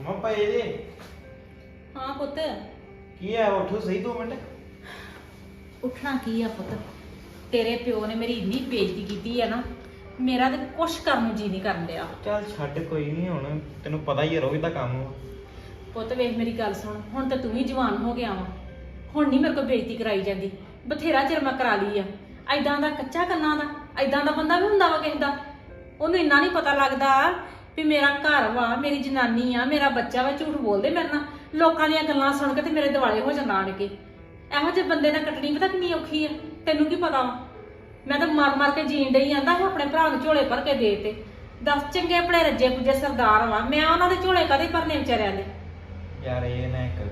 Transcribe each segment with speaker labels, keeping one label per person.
Speaker 1: ਮਮਾ ਪਏ ਜੇ?
Speaker 2: ਹਾਂ ਪੁੱਤ।
Speaker 1: ਕੀ ਹੈ ਉੱਠੋ ਸਹੀ ਦੋ ਮਿੰਟ।
Speaker 2: ਉੱਠਣਾ ਕੀ ਆ ਪੁੱਤ? ਤੇਰੇ ਪਿਓ ਨੇ ਮੇਰੀ ਇੰਨੀ ਬੇਇੱਜ਼ਤੀ ਕੀਤੀ ਆ ਨਾ ਮੇਰਾ ਤੇ ਕੁਛ ਕਰਨ ਨੂੰ ਜੀ ਨਹੀਂ ਕਰਨ ਡਿਆ।
Speaker 1: ਚੱਲ ਛੱਡ ਕੋਈ ਨਹੀਂ ਹੁਣ ਤੈਨੂੰ ਪਤਾ ਹੀ ਹੈ ਰੋਜ਼ ਦਾ ਕੰਮ ਵਾ।
Speaker 2: ਪੁੱਤ ਵੇਖ ਮੇਰੀ ਗੱਲ ਸੁਣ ਹੁਣ ਤਾਂ ਤੂੰ ਵੀ ਜਵਾਨ ਹੋ ਗਿਆ ਵਾ। ਹੁਣ ਨਹੀਂ ਮੇਰੇ ਕੋਲ ਬੇਇੱਜ਼ਤੀ ਕਰਾਈ ਜਾਂਦੀ ਬਥੇਰਾ ਚਿਰ ਮੈਂ ਕਰਾ ਲਈ ਆ। ਐਦਾਂ ਦਾ ਕੱਚਾ ਕੰਨਾਂ ਦਾ ਐਦਾਂ ਦਾ ਬੰਦਾ ਵੀ ਹੁੰਦਾ ਵਾ ਕਿਸੇ ਦਾ। ਉਹਨੂੰ ਇੰਨਾ ਨਹੀਂ ਪਤਾ ਲੱਗਦਾ ਵੀ ਮੇਰਾ ਘਰ ਵਾ, ਮੇਰੀ ਜਨਾਨੀ ਆ, ਮੇਰਾ ਬੱਚਾ ਵਾ, ਝੂਠ ਬੋਲਦੇ ਮੇਰੇ ਨਾਲ। ਲੋਕਾਂ ਦੀਆਂ ਗੱਲਾਂ ਸੁਣ ਕੇ ਤੇ ਮੇਰੇ ਦਿਵਾਲੇ ਹੋ ਜਾਂਦਾ ਆਣ ਕੇ। ਇਹੋ ਜਿਹੇ ਬੰਦੇ ਨਾਲ ਕੱਟਣੀ ਪਤਾ ਕਿੰਨੀ ਔਖੀ ਆ। ਤੈਨੂੰ ਕੀ ਪਤਾ ਵਾ? ਮੈਂ ਤਾਂ ਮਰ ਮਰ ਕੇ ਜੀਣ ਡਈ ਜਾਂਦਾ ਸੀ ਆਪਣੇ ਭਰਾ ਨੂੰ ਝੋਲੇ ਭਰ ਕੇ ਦੇ ਤੇ। ਦਸ, ਚੰਗੇ ਆਪਣੇ ਰੱਜੇ ਪੁੱਜੇ ਸਰਦਾਰ ਵਾ। ਮੈਂ ਉਹਨਾਂ ਦੇ ਝੋਲੇ ਕਦੇ ਭਰਨੇ ਵਿਚਾਰਿਆਂ ਦੇ?
Speaker 1: ਯਾਰ, ਇਹ ਨਾ ਇੱਕ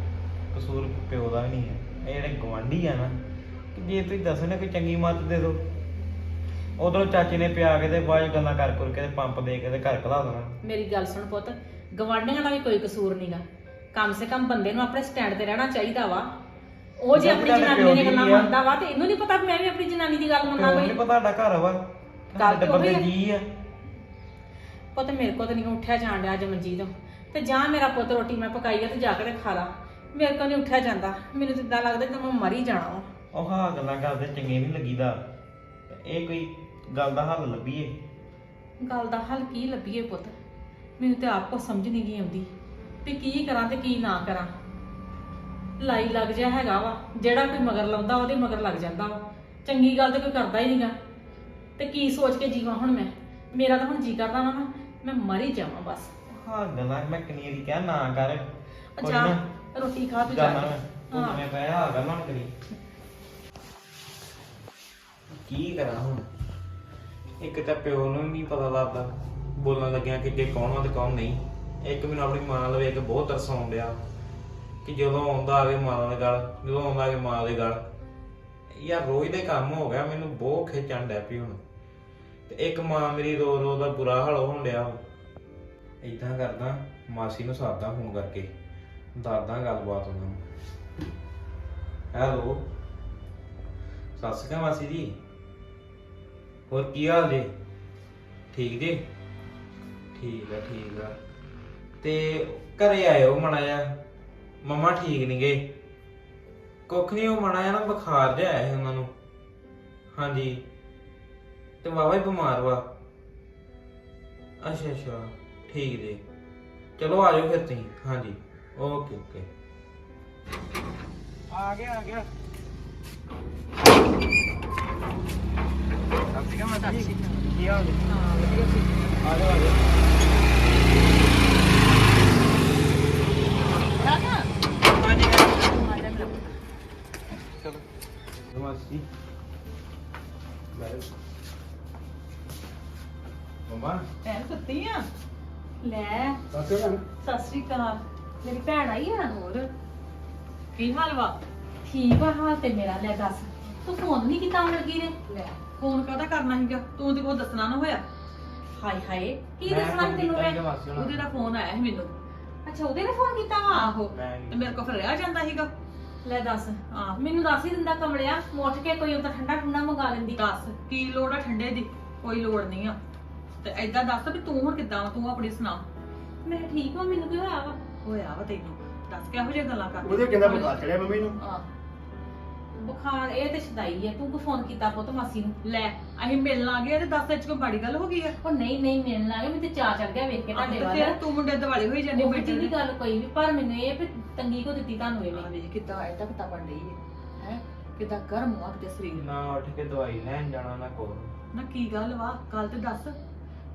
Speaker 1: ਕਸੂਰ ਪਿਓ ਦਾ ਵੀ ਨਹੀਂ ਹੈ। ਇਹ ਜਿਹੜੇ ਗਵਾਂਢੀ ਆ ਨਾ ਕਿ ਜੇ ਤੁਸੀਂ ਦੱਸੋ ਨਾ ਕੋਈ ਚੰਗੀ ਮੱਤ ਦੇ ਦਿਓ। ਉਧਰੋਂ ਚਾਚੇ ਨੇ ਪਿਆ ਕੇ ਤੇ ਬਾਅਦ 'ਚ ਗੱਲਾਂ ਕਰ ਕਰ ਕੇ ਤੇ ਪੰਪ ਦੇ ਕੇ ਤੇ ਘਰ ਕਲਾ ਦੇਣਾ।
Speaker 2: ਮੇਰੀ ਗੱਲ ਸੁਣ ਪੁੱਤ ਗਵਾਂਢੀਆਂ ਦਾ ਵੀ ਕੋਈ ਕਸੂਰ ਨਹੀਂਗਾ ਕਮ ਸੇ ਕਮ ਬੰਦੇ ਨੂੰ ਆਪਣੇ ਸਟੈਂਡ ਤੇ ਰਹਿਣਾ ਚਾਹੀਦਾ ਵਾ। ਉਹ ਜੇ ਆਪਣੀ
Speaker 1: ਤੁਹਾਡੇ
Speaker 2: ਜਨਾਨੀ
Speaker 1: ਪਿਓ ਦੀ
Speaker 2: ਗੱਲਾਂ
Speaker 1: ਆ।
Speaker 2: ਮੰਨਦਾ ਵਾ ਤੇ ਇਹਨੂੰ ਨਹੀਂ ਪਤਾ ਵੀ ਮੈਂ ਵੀ ਆਪਣੀ ਜਨਾਨੀ ਦੀ ਗੱਲ ਮੰਨਾਂ
Speaker 1: ਪਿਓ
Speaker 2: ਕੋਈ
Speaker 1: ਨਹੀਂ ਪਤਾ ਸਾਡਾ ਘਰ ਵਾ।
Speaker 2: ਗੱਲ ਤੇ ਉਹੀ
Speaker 1: ਬੰਦੇ
Speaker 2: ਆ।
Speaker 1: ਜੀ ਆ।
Speaker 2: ਪੁੱਤ ਮੇਰੇ ਕੋਲ ਤਾਂ ਨਹੀਂ ਉੱਠਿਆ ਜਾਣ ਡਿਆ ਅੱਜ ਮਨਜੀਤ। ਤੇ ਜਾਂ ਮੇਰਾ ਪੁੱਤ ਰੋਟੀ ਮੈਂ ਪਕਾਈ ਆ ਤੇ ਜਾ ਕੇ ਤੇ ਖਾ ਲਾ। ਮੇਰੇ ਕੋਲ ਨਹੀਂ ਉੱਠਿਆ ਜਾਂਦਾ। ਮੈਨੂੰ ਤਾਂ ਇਦਾਂ ਲੱਗਦਾ ਜਿਵੇਂ ਮੈਂ ਮਰ ਹੀ ਜਾਣਾ ਵਾ।
Speaker 1: ਉਹ ਹਾਂ ਗੱਲਾਂ ਕਰਦੇ ਚੰਗੇ ਨਹੀਂ ਲੱਗੀਦਾ। ਇਹ ਕੋਈ ਗੱਲ ਦਾ ਹੱਲ ਲੱਭੀਏ?
Speaker 2: ਗੱਲ ਦਾ ਹੱਲ ਕੀ ਲੱਭੀਏ ਪੁੱਤ? ਮੈਨੂੰ ਤੇ ਆਪ ਕੋ ਸਮਝ ਨਹੀਂ ਗਈ ਆਉਂਦੀ ਤੇ ਕੀ ਕਰਾਂ ਤੇ ਕੀ ਨਾ ਕਰਾਂ। ਲਾਈ ਲੱਗ ਜਾ ਹੈਗਾ ਵਾ ਜਿਹੜਾ ਕੋਈ ਮਗਰ ਲਾਉਂਦਾ ਉਹਦੇ ਮਗਰ ਲੱਗ ਜਾਂਦਾ ਵਾ। ਚੰਗੀ ਗੱਲ ਤੇ ਕੋਈ ਕਰਦਾ ਹੀ ਨਹੀਂਗਾ ਤੇ ਕੀ ਸੋਚ ਕੇ ਜੀਵਾਂ ਹੁਣ ਮੈਂ? ਮੇਰਾ ਤਾਂ ਹੁਣ ਜੀ ਕਰਦਾ ਵਾ ਨਾ ਮੈਂ ਮਰ ਹੀ ਜਾਵਾਂ ਬਸ।
Speaker 1: ਹਾਂ ਗੱਲਾਂ ਮੈਂ ਕਿੰਨੀ ਵਾਰੀ ਕਿਹਾ ਨਾ ਕਰ। ਕੋਈ ਨਾ
Speaker 2: ਰੋਟੀ ਖਾ ਤੂੰ ਜਾ।
Speaker 1: ਜਾਣਾ ਮੈਂ।
Speaker 2: ਕੇ।
Speaker 1: ਤੂੰ
Speaker 2: ਹਾਂ
Speaker 1: ਮੈਂ ਹਾਂ ਗੱਲਾਂ ਕਰੀ। ਕੀ ਕਰਾਂ ਹੁਣ? ਇੱਕ ਤਾਂ ਪਿਓ ਨੂੰ ਵੀ ਨਹੀਂ ਪਤਾ ਲੱਗਦਾ, ਬੋਲਣ ਲੱਗਿਆ ਕਿ ਜੇ ਕੌਣ ਆ ਤੇ ਕੌਣ ਨਹੀਂ। ਇੱਕ ਮੈਨੂੰ ਆਪਣੀ ਮਾਂ ਨਾਲ ਵੇਖ ਕੇ ਬਹੁਤ ਤਰਸ ਆਉਣ ਡਿਆ ਕਿ ਜਦੋਂ ਆਉਂਦਾ ਆਵੇ ਮਾਂ ਦੇ ਗਲ, ਜਦੋਂ ਆਉਂਦਾ ਆਵੇ ਮਾਂ ਦੇ ਗਲ। ਯਾਰ ਰੋਜ਼ ਦੇ ਕੰਮ ਹੋ ਗਿਆ, ਮੈਨੂੰ ਬਹੁਤ ਖਿੱਚਣ ਡੈ ਪਈ ਹੁਣ ਤੇ ਇੱਕ ਮਾਂ ਮੇਰੀ ਰੋ ਰੋ ਦਾ ਬੁਰਾ ਹਾਲ ਹੋਣ ਡਿਆ। ਇਦਾਂ ਕਰਦਾ, ਮਾਸੀ ਨੂੰ ਸਾਦਾ ਫੋਨ ਕਰਕੇ ਦਾਦਾ ਗੱਲਬਾਤ ਉਹਨਾਂ ਨੂੰ। ਹੈਲੋ ਸਤਿ ਸ਼੍ਰੀ ਅਕਾਲ ਮਾਸੀ ਜੀ। ਹੋਰ ਕੀ ਹਾਲ ਜੀ? ਠੀਕ ਜੀ? ਠੀਕ ਆ ਠੀਕ ਆ। ਤੇ ਘਰੇ ਆਇਓ ਮਣਾ ਜਾ ਮਮਾ ਠੀਕ ਨੀ ਗੇ? ਕੁੱਖ ਨਹੀਂ ਉਹ ਮਣਾ ਜਾ ਨਾ ਬੁਖਾਰ ਜਿਹਾ ਆਇਆ ਸੀ ਉਹਨਾਂ ਨੂੰ। ਹਾਂਜੀ। ਤੇ ਵਾਵਾ ਹੀ ਬਿਮਾਰ ਵਾ। ਅੱਛਾ ਅੱਛਾ। ਠੀਕ ਜੀ। ਚਲੋ ਆ ਜਾਓ ਫਿਰ ਤੁਸੀਂ। ਹਾਂਜੀ। Okay okay. ਆ ਗਿਆ ਆ ਗਿਆ। ਸਤਿ ਸ਼੍ਰੀ ਅਕਾਲ ਜੀ ਕੀ ਹਾਲ ਹੈ
Speaker 2: ਹਾਂ ਵਧੀਆ ਸੀ
Speaker 1: ਆ? ਜਾਓ ਆ ਜਾਓ
Speaker 2: ਰਾਜਾ
Speaker 1: ਹਾਂਜੀ
Speaker 2: ਮਾਜਾ ਮਿਲੋ
Speaker 1: ਚਲੋ ਨਮਸਤੇ ਮਮਾ
Speaker 2: ਭੈਣ ਸੁੱਤੀ ਆ ਲੈ
Speaker 1: ਸਤਿ ਸ੍ਰੀ ਅਕਾਲ।
Speaker 2: ਮੇਰੀ ਭੈਣ ਆਈ ਆ ਹੋਰ। ਕੀ ਹਾਲ ਵਾ? ਠੀਕ ਆ ਹਾਲ ਤੇ ਮੇਰਾ ਲੈ ਦੱਸ। ਤੂੰ ਫੋਨ ਨਹੀਂ ਕੀਤਾ ਹੁਣ ਲੱਗੀ ਨੇ?
Speaker 3: ਲੈ ਫੋਨ ਕਾਹਦਾ ਕਰਨਾ ਸੀਗਾ? ਤੂੰ ਤੇ ਕੋ ਦੱਸਣਾ ਨਾ ਹੋਇਆ।
Speaker 2: ਹਾਏ ਹਾਏ ਕੀ
Speaker 1: ਮੈਂ
Speaker 2: ਦੱਸਣਾ ਤੈਨੂੰ
Speaker 1: ਕੀਤਾ
Speaker 2: ਮੈਂ?
Speaker 1: ਸੀਗਾ ਮਾਸੀ ਹੋਣਾ।
Speaker 3: ਉਹਦੇ ਦਾ ਫੋਨ ਆਇਆ ਸੀ ਮੈਨੂੰ।
Speaker 2: ਅੱਛਾ ਉਹਦੇ ਨੇ ਫੋਨ ਕੀਤਾ ਵਾ?
Speaker 3: ਆਹੋ
Speaker 1: ਮੈਂ
Speaker 3: ਤੇ ਮੇਰੇ ਕੋਲ ਫਿਰ ਰਿਹਾ ਜਾਂਦਾ ਸੀਗਾ।
Speaker 2: ਲੈ ਦੱਸ। ਹਾਂ। ਮੈਨੂੰ ਦੱਸ ਹੀ ਦਿੰਦਾ ਕਮਲਿਆ ਉੱਠ ਕੇ ਕੋਈ ਉਹਦਾ ਠੰਡਾ ਠੰਡਾ ਮੰਗਾ ਲੈਂਦੀ।
Speaker 3: ਦੱਸ ਕੀ ਲੋੜ ਆ ਠੰਡੇ ਦੀ? ਕੋਈ ਲੋੜ ਨਹੀਂ ਆ। ਤੇ ਐਦਾਂ ਦੱਸ ਵੀ ਤੂੰ ਹੁਣ ਕਿੱਦਾਂ ਵਾ? ਤੂੰ ਆਪਣੀ ਸੁਣਾ।
Speaker 2: ਮੈਂ ਠੀਕ ਹਾਂ ਮੈਨੂੰ ਕੀ ਹੋਇਆ ਵਾ?
Speaker 3: ਹੋਇਆ ਵਾ ਤੈਨੂੰ। ਦੱਸ ਕਿਹੋ ਜਿਹੀਆਂ ਗੱਲਾਂ ਕਰਦੀ
Speaker 4: ਉਹਦੇ ਕਿੰਨਾ ਬੁਖਾਰ ਚੜਿਆ ਮੰਮੀ ਨੂੰ?
Speaker 2: ਆ ਬੁਖਾਰ ਇਹ ਤੇ ਛਦਾਈ ਆ। ਤੂੰ ਕੋ ਫੋਨ ਕੀਤਾ ਪੁੱਤ ਮਾਸੀ ਨੂੰ?
Speaker 3: ਲੈ ਅਸੀਂ ਮਿਲਣ ਆ ਗਏ ਤੇ ਦੱਸ ਅੱਜ ਕੋਈ ਬੜੀ ਗੱਲ ਹੋ ਗਈ ਆ?
Speaker 2: ਉਹ ਨਹੀਂ ਨਹੀਂ ਮਿਲਣ ਲੱਗੇ ਮੈਨੂੰ ਤੇ ਚਾਹ ਚੜ ਗਿਆ ਵੇਖ ਕੇ ਤੁਹਾਡੇ
Speaker 3: ਤੇ
Speaker 2: ਵੱਲ
Speaker 3: ਫਿਰ ਤੂੰ ਮੁੰਡੇ ਦਿਵਾਲੇ ਹੋਈ ਜਾਂਦੀ
Speaker 2: ਉਹ
Speaker 3: ਬੈਠੇ
Speaker 2: ਦੀ ਗੱਲ ਕੋਈ ਵੀ ਪਰ ਮੈਨੂੰ ਇਹ ਵੀ ਤੰਗੀ ਕੋ ਦਿੱਤੀ ਤੁਹਾਨੂੰ ਇਹਨੇ
Speaker 3: ਵੇਖ ਕਿੱਦਾਂ ਐਡਾ ਕਿਤਾ ਬਣ ਰਹੀ ਹੈ? ਹੈ? ਕਿੱਦਾਂ ਗਰਮ ਆ ਕਿਤੇ ਸਰੀਰ
Speaker 1: ਨਾ? ਉੱਠ ਕੇ ਦਵਾਈ ਲੈਣ ਜਾਣਾ ਨਾ ਕੋਲ
Speaker 3: ਨਾ ਕੀ ਗੱਲ ਵਾ? ਗੱਲ ਤੇ ਦੱਸ।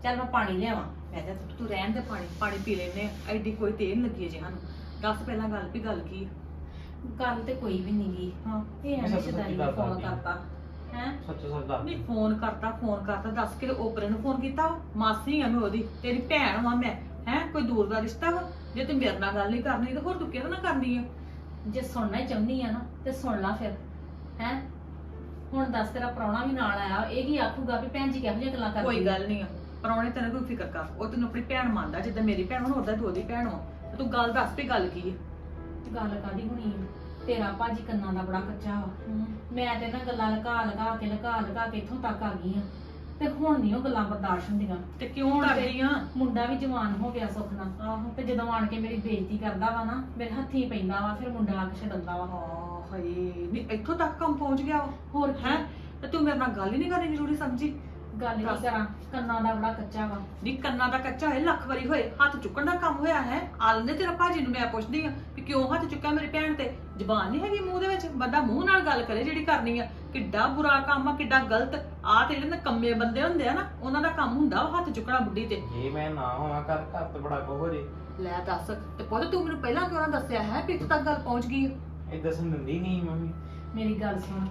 Speaker 2: ਚੱਲ ਮੈਂ ਪਾਣੀ ਲਿਆਵਾਂ। ਮੈਂ ਤਾਂ
Speaker 3: ਤੂੰ ਰਹਿਣ ਦੇ ਪਾਣੀ ਪਾਣੀ ਪੀ ਲੈਨੇ ਐਡੀ ਕੋਈ ਤੇਲ ਲੱਗੀ ਜੇ ਸਾਨੂੰ। ਦੱਸ ਪਹਿਲਾਂ ਗੱਲ ਵੀ ਗੱਲ ਕੀ?
Speaker 2: ਗੱਲ ਤੇ ਕੋਈ ਵੀ ਨਹੀਂ ਗਈ
Speaker 3: ਹਾਂ।
Speaker 2: ਇਹ
Speaker 1: ਮੈਂ
Speaker 2: ਐਵੇਂ
Speaker 1: ਸੱਚ ਗੱਲ
Speaker 2: ਫੋਨ
Speaker 1: ਕਰਦੀ।
Speaker 2: ਕਰਤਾ ਹੈ?
Speaker 1: ਸੱਚ ਸੱਚ ਦੱਸ
Speaker 3: ਨਹੀਂ ਫੋਨ ਕਰਤਾ ਫੋਨ ਕਰਤਾ ਦੱਸ ਕੇ ਓਪਰੇ ਨੂੰ ਫੋਨ ਕੀਤਾ ਵਾ? ਮਾਸੀ ਆ ਮੈਂ ਉਹਦੀ ਤੇਰੀ ਭੈਣ ਵਾਂ ਮੈਂ ਹੈ? ਕੋਈ ਦੂਰ ਦਾ ਰਿਸ਼ਤਾ ਵਾ? ਜੇ ਤੂੰ ਮੇਰੇ ਨਾਲ ਗੱਲ ਨਹੀਂ ਕਰਨੀ ਤਾਂ ਹੋਰ ਤੂੰ ਕਿਹਦੇ ਨਾਲ ਕਰਨੀ ਆ?
Speaker 2: ਜੇ ਸੁਣਨਾ ਹੀ ਚਾਹੁੰਦੀ ਆ ਨਾ ਤੇ ਸੁਣ ਲਾ ਫਿਰ ਹੈ? ਹੁਣ ਦੱਸ ਤੇਰਾ ਪ੍ਰਾਹੁਣਾ ਵੀ ਨਾਲ ਆਇਆ ਇਹ ਕੀ ਆਖੂਗਾ ਵੀ ਭੈਣ ਜੀ ਕਿਹੋ ਜਿਹੀਆਂ ਗੱਲਾਂ ਕਰਦੀ
Speaker 3: ਕੋਈ? ਗੱਲ ਨਹੀਂ ਆ। ਪਰੌਣੇ ਤੈਨੂੰ ਕੋਈ ਫਿਕਰ ਕਰ ਉਹ ਤੈਨੂੰ ਆਪਣੀ ਭੈਣ ਮੰਨਦਾ ਜਿੱਦਾਂ ਮੇਰੀ ਭੈਣ ਹੁਣ ਉਹਦਾ ਤੂੰ ਉਹਦੀ ਭੈਣ ਵਾ ਤੇ ਗੱਲ ਦੱਸ ਵੀ ਗੱਲ ਕੀ ਆ?
Speaker 2: ਗੱਲ ਕਾਦੀ ਹੋਣੀ ਆ? ਤੇਰਾ ਭਾਜੀ ਕੰਨਾਂ ਦਾ ਬੜਾ ਕੱਚਾ ਵਾ। ਮੈਂ ਤੇ ਨਾ ਗੱਲਾਂ ਲਗਾ ਲਗਾ ਕੇ ਲਗਾ ਲਗਾ ਕੇ ਇੱਥੋਂ ਤੱਕ ਆ ਗਈ ਆ। ਤੇ ਹੁਣ ਨਹੀਂ ਉਹ ਗੱਲਾਂ ਬਰਦਾਸ਼ਤ ਹੁੰਦੀਆਂ।
Speaker 3: ਤੇ ਕਿਉਂ
Speaker 2: ਹੁਣ ਤੇ-
Speaker 3: ਕਰਦੀ ਆ?
Speaker 2: ਮੁੰਡਾ ਵੀ ਜਵਾਨ ਹੋ ਗਿਆ ਸੁੱਖ ਨਾਲ।
Speaker 3: ਆਹੋ।
Speaker 2: ਤੇ ਜਦੋਂ ਆਣ ਕੇ ਮੇਰੀ ਬੇਇੱਜ਼ਤੀ ਕਰਦਾ ਵਾ ਨਾ ਮੇਰੇ ਹੱਥੀ ਪੈਂਦਾ ਵਾ ਫਿਰ ਮੁੰਡਾ ਆ ਕੇ ਛਡਾਉਂਦਾ ਵਾ।
Speaker 3: ਹਾਂ ਹਾਏ। ਨਹੀਂ ਇੱਥੋਂ ਤੱਕ ਕੰਮ ਪਹੁੰਚ ਗਿਆ
Speaker 2: ਹੋਰ
Speaker 3: ਹੈ
Speaker 2: ਹੈ?
Speaker 3: ਤੇ ਤੂੰ ਮੇਰੇ ਨਾਲ ਗੱਲ ਹੀ ਨਹੀਂ ਕਰਨੀ ਜ਼ਰੂਰੀ ਸਮਝੀ?
Speaker 2: ਗੱਲ ਕੀ
Speaker 3: ਦੱਸ।
Speaker 2: ਕਰਾਂ? ਕੰਨਾਂ ਦਾ ਬੜਾ ਕੱਚਾ ਵਾ।
Speaker 3: ਨੀ ਕੰਨਾਂ ਦਾ ਕੱਚਾ ਹੈ ਲੱਖ ਵਾਰੀ ਹੋਏ ਹੱਥ ਚੁੱਕਣ ਦਾ ਕੰਮ ਹੋਇਆ ਹੈ। ਆਲਨੇ ਤੇਰਾ ਭਾਜੀ ਨੂੰ ਮੈਂ ਪੁੱਛਦੀ ਆ ਕਿ ਕਿਉਂ ਹੱਥ ਚੁੱਕਿਆ ਮੇਰੀ ਭੈਣ ਤੇ? ਜ਼ਬਾਨ ਨਹੀਂ ਹੈਗੀ ਮੂੰਹ ਦੇ ਵਿੱਚ। ਬੰਦਾ ਮੂੰਹ ਨਾਲ ਗੱਲ ਕਰੇ ਜਿਹੜੀ ਕਰਨੀ ਆ। ਕਿੱਡਾ ਬੁਰਾ ਕੰਮ ਆ ਕਿੱਡਾ ਗਲਤ। ਆ ਤੇ ਜਿਹੜੇ ਕੰਮੇ ਬੰਦੇ ਹੁੰਦੇ ਆ ਨਾ ਉਹਨਾਂ ਦਾ ਕੰਮ ਹੁੰਦਾ ਵਾ ਹੱਥ ਚੁੱਕਣਾ ਬੁੱਢੀ ਤੇ।
Speaker 1: ਜੇ ਮੈਂ ਨਾ ਹੋਵਾਂ ਘਰ ਘਰ ਤੇ ਬੜਾ ਕੋ ਹੋ ਜੇ।
Speaker 3: ਲੈ ਦੱਸ ਤੇ ਪੁੱਤ ਤੂੰ ਮੈਨੂੰ ਪਹਿਲਾਂ ਕਿਉਂ ਨਾ ਦੱਸਿਆ ਹੈ ਕਿ ਇੱਥੇ ਤੱਕ ਗੱਲ ਪਹੁੰਚ ਗਈ ਆ?
Speaker 1: ਇਹ ਦੱਸਣ ਦਿੰਦੀ ਨਹੀਂ ਮੰਮੀ।
Speaker 2: ਮੇਰੀ ਗੱਲ ਸੁਣ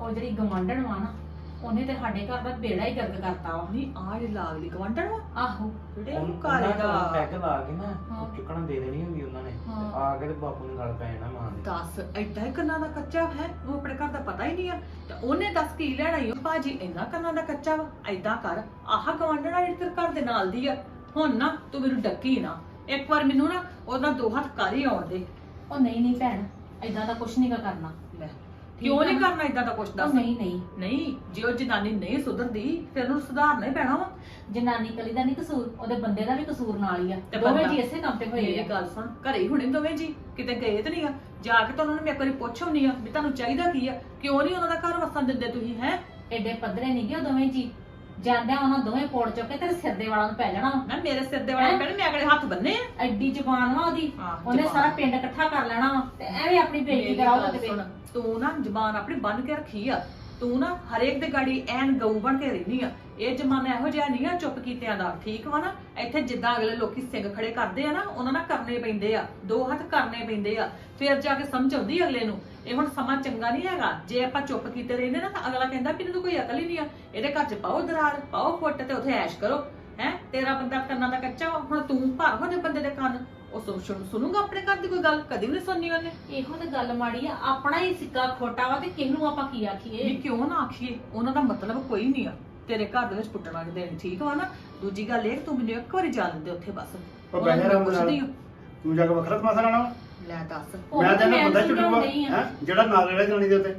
Speaker 2: ਉਹ ਜਿਹੜੀ ਗਵਾਂਢਣ ਵਾ ਨਾ ਉਹਨੇ ਤੇ ਸਾਡੇ ਘਰ ਦਾ ਬੇੜਾ ਹੀ ਗਰਕ ਕਰਤਾ ਵਾ।
Speaker 3: ਨਹੀਂ ਆ ਜਿਹੜੀ ਲਾਗਲੀ ਗਵੰਡਣ ਵਾ।
Speaker 2: ਆਹੋ।
Speaker 3: ਜਿਹੜੇ
Speaker 1: ਉਹਨੂੰ
Speaker 3: ਉਹ ਘਰ ਦਾ
Speaker 1: ਪੈਗ ਲਾ ਕੇ ਨਾ। ਉਹ ਚੁੱਕਣਾ ਦੇ ਦੇਣੀ ਹੁੰਦੀ ਉਹਨਾਂ ਨੇ। ਤੇ। ਆ ਕੇ ਤੇ ਬਾਪੂ ਨੂੰ ਗੱਲ ਪੈ ਜਾਣਾ ਮਾਂ ਦੇ।
Speaker 3: ਦੱਸ ਐਡਾ ਹੀ ਕੰਨਾਂ ਦਾ ਕੱਚਾ ਹੈ? ਉਹ ਆਪਣੇ ਘਰ ਦਾ ਪਤਾ ਹੀ ਨਹੀਂ ਆ। ਤੇ ਉਹਨੇ ਦੱਸ ਕੀ ਲੈਣਾ ਈ? ਉਹ ਭਾਜੀ ਇੰਨਾ ਕੰਨਾਂ ਦਾ ਕੱਚਾ ਵਾ। ਐਦਾਂ ਕਰ ਆਹ ਗਵਾਂਢਣਾ ਜਿਹੜੀ ਤੇਰੇ ਘਰ ਦੇ ਨਾਲ ਦੀ ਆ। ਹੁਣ ਨਾ ਤੂੰ ਮੈਨੂੰ ਡੱਕੀ ਨਾ। ਇੱਕ ਵਾਰ ਮੈਨੂੰ ਨਾ ਉਹਦਾ ਦੋ ਹੱਥ ਕਰ ਹੀ ਆਉਣ ਦੇ।
Speaker 2: ਉਹ ਨਹੀਂ ਨਹੀਂ ਭੈਣ ਐਦਾਂ ਦਾ ਕੁਛ ਨਹੀਂ ਕਰਨਾ।
Speaker 3: ਕਿਉਂ ਨਹੀਂ? ਕਰਨਾ ਇਦਾਂ ਦਾ ਕੁਛ? ਦੱਸ।
Speaker 2: ਨਹੀਂ ਨਹੀਂ।
Speaker 3: ਨਹੀਂ ਜੇ ਉਹ ਜਨਾਨੀ ਨਹੀਂ ਸੁਧਰਦੀ ਫਿਰ ਉਹਨੂੰ ਸੁਧਾਰਨਾ ਹੀ ਪੈਣਾ ਵਾ।
Speaker 2: ਜਨਾਨੀ ਕਲੀ ਦਾ ਨਹੀਂ ਕਸੂਰ ਉਹਦੇ ਬੰਦੇ ਦਾ ਵੀ ਕਸੂਰ ਨਾਲ ਹੀ ਆ।
Speaker 3: ਤੇ
Speaker 2: ਦੋਵੇਂ
Speaker 3: ਬੰਦਾ-
Speaker 2: ਜੀ ਇਸੇ ਕੰਮ ਤੇ ਹੋਏ ਆ।
Speaker 3: ਗੱਲ ਸੁਣ ਘਰੇ ਹੀ ਹੁਣੇ ਦੋਵੇਂ ਜੀ ਕਿਤੇ ਗਏ ਤੇ ਨਹੀਂ ਆ। ਜਾ ਕੇ ਤਾਂ ਉਹਨਾਂ ਨੂੰ ਮੈਂ ਇੱਕ ਵਾਰੀ ਪੁੱਛ ਆਉਣੀ ਆ ਵੀ ਤੁਹਾਨੂੰ ਚਾਹੀਦਾ ਕੀ ਆ? ਕਿਉਂ ਨਹੀਂ ਉਹਨਾਂ ਦਾ ਘਰ ਵਸਣ ਦਿੰਦੇ ਤੁਸੀਂ ਹੈ?
Speaker 2: ਐਡੇ ਪੱਧਰੇ ਨਹੀਂ ਗਏ ਉਹ ਦੋਵੇਂ ਜੀ। ਜਾਂਦਿਆਂ ਉਹਨਾਂ ਦੋਵੇਂ ਪੋੜ ਚੁੱਕ ਕੇ ਤੇਰੇ ਸਿਰ ਦੇ ਵਾਲਾਂ ਨੂੰ ਪੈ ਜਾਣਾ।
Speaker 3: ਨਾ ਮੇਰੇ ਸਿਰ ਦੇ ਵਾਲੇ ਪੈਣੇ ਮੈਂ ਅਗਲੇ ਹੱਥ ਬੰਨੇ ਆ।
Speaker 2: ਐਡੀ ਜ਼ਬਾਨ ਵਾ ਉਹਦੀ। ਉਹਨੇ
Speaker 3: ਜ਼ੁਬਾਨ।
Speaker 2: ਸਾਰਾ ਪਿੰਡ ਇਕੱਠਾ ਕਰ ਲੈਣਾ ਵਾ ਤੇ ਐਵੇਂ ਆਪਣੀ ਬੇਇੱਜ਼ਤੀ
Speaker 3: ਮੇਰੀ ਗੱਲ
Speaker 2: ਕਿਤੇ
Speaker 3: ਸੁਣ, ਤੂੰ ਨਾ ਜ਼ਬਾਨ ਆਪਣੀ ਬੰਨ ਕੇ ਰੱਖੀ ਆ। ਤੂੰ ਨਾ ਹਰੇਕ ਦੇ ਗਾੜੀ ਐਨ ਗਊ ਬਣ ਕੇ ਰਹਿਨੀ ਆ। ਇਹ ਜ਼ਮਾਨਾ ਇਹੋ ਜਿਹਾ ਨਹੀਂ ਆ ਚੁੱਪ ਕੀਤਿਆਂ ਦਾ ਠੀਕ ਵਾ ਨਾ? ਇੱਥੇ ਜਿੱਦਾਂ ਅਗਲੇ ਲੋਕੀ ਸਿੰਘ ਖੜੇ ਕਰਦੇ ਆ ਨਾ ਉਹਨਾਂ ਨਾਲ ਕਰਨੇ ਪੈਂਦੇ ਆ ਦੋ ਹੱਥ ਕਰਨੇ ਪੈਂਦੇ ਆ ਫਿਰ ਜਾ ਕੇ ਸਮਝ ਆਉਂਦੀ ਅਗਲੇ ਨੂੰ। ਇਹ ਹੁਣ ਸਮਾਂ ਚੰਗਾ ਨਹੀਂ ਹੈਗਾ ਜੇ ਆਪਾਂ ਚੁੱਪ ਕੀਤੇ ਰਹਿੰਦੇ ਨਾ ਤਾਂ ਅਗਲਾ ਕਹਿੰਦਾ ਵੀ ਇਹਨੂੰ ਕੋਈ ਅਕਲ ਹੀ ਨਹੀਂ ਆ। ਇਹਦੇ ਘਰ 'ਚ ਪਾਓ ਦਰਾਰ ਪਾਓ ਫੁੱਟ ਤੇ ਉੱਥੇ ਐਸ਼ ਕਰੋ ਹੈ? ਤੇਰਾ ਬੰਦਾ ਕੰਨਾਂ ਦਾ ਕੱਚਾ ਵਾ ਹੁਣ ਤੂੰ ਭਰ ਹੋਣੇ ਬੰਦੇ ਦੇ ਕੰਨ। ਉਹ ਸੁਣ- ਸੁਣ- ਸੁਣੂਗਾ ਆਪਣੇ ਘਰ ਦੀ ਕੋਈ ਗੱਲ? ਕਦੀ ਵੀ ਨਹੀਂ ਸੁਣਨੀ ਉਹਨੇ।
Speaker 2: ਇਹੋ ਤੇ ਗੱਲ ਮਾੜੀ ਆ ਆਪਣਾ ਹੀ ਸਿੱਕਾ ਖੋਟਾ ਵਾ ਤੇ ਕਿਸ ਨੂੰ ਆਪਾਂ ਕੀ ਆਖੀਏ?
Speaker 3: ਵੀ ਕਿਉਂ ਨਾ ਆਖੀਏ? ਉਹਨਾਂ ਦਾ ਮਤਲਬ ਕੋਈ ਨਹੀਂ ਆ। ਤੇਰੇ ਘਰ ਦੇ ਵਿੱਚ ਪੁੱਟਣਾ ਕਿ ਦੇਣੀ ਠੀਕ ਵਾ ਨਾ? ਦੂਜੀ ਗੱਲ ਇਹ ਕਿ ਤੂੰ ਮੈਨੂੰ ਇੱਕ ਵਾਰੀ ਜਾ ਲੈਂਦੇ ਉੱਥੇ ਬਸ।
Speaker 4: ਉਹ
Speaker 3: ਉਹਨਾਂ ਨੂੰ
Speaker 4: ਬਹਿ ਰਾਮ ਨਾਲ।
Speaker 3: ਪੁੱਛਦੀ ਆ।
Speaker 4: ਤੂੰ ਜਾ ਕੇ ਵੱਖਰਾ ਤਮਾਸ਼ਾ ਲਾਣਾ ਵਾ?
Speaker 3: ਲੈ ਦੱਸ।
Speaker 2: ਉਹ
Speaker 4: ਮੈਂ
Speaker 2: ਤਾਂ
Speaker 4: ਤੈਨੂੰ ਬੰਦਾ
Speaker 2: ਸਮਝਾਉਣ
Speaker 4: ਝੁੱਟੂਗਾ
Speaker 2: ਡਈ ਆ।
Speaker 4: ਹੈ? ਜਿਹੜਾ ਨਾਲ ਰਹਿਣਾ ਜਨਾਨੀ ਦੇ ਉੱਤੇ।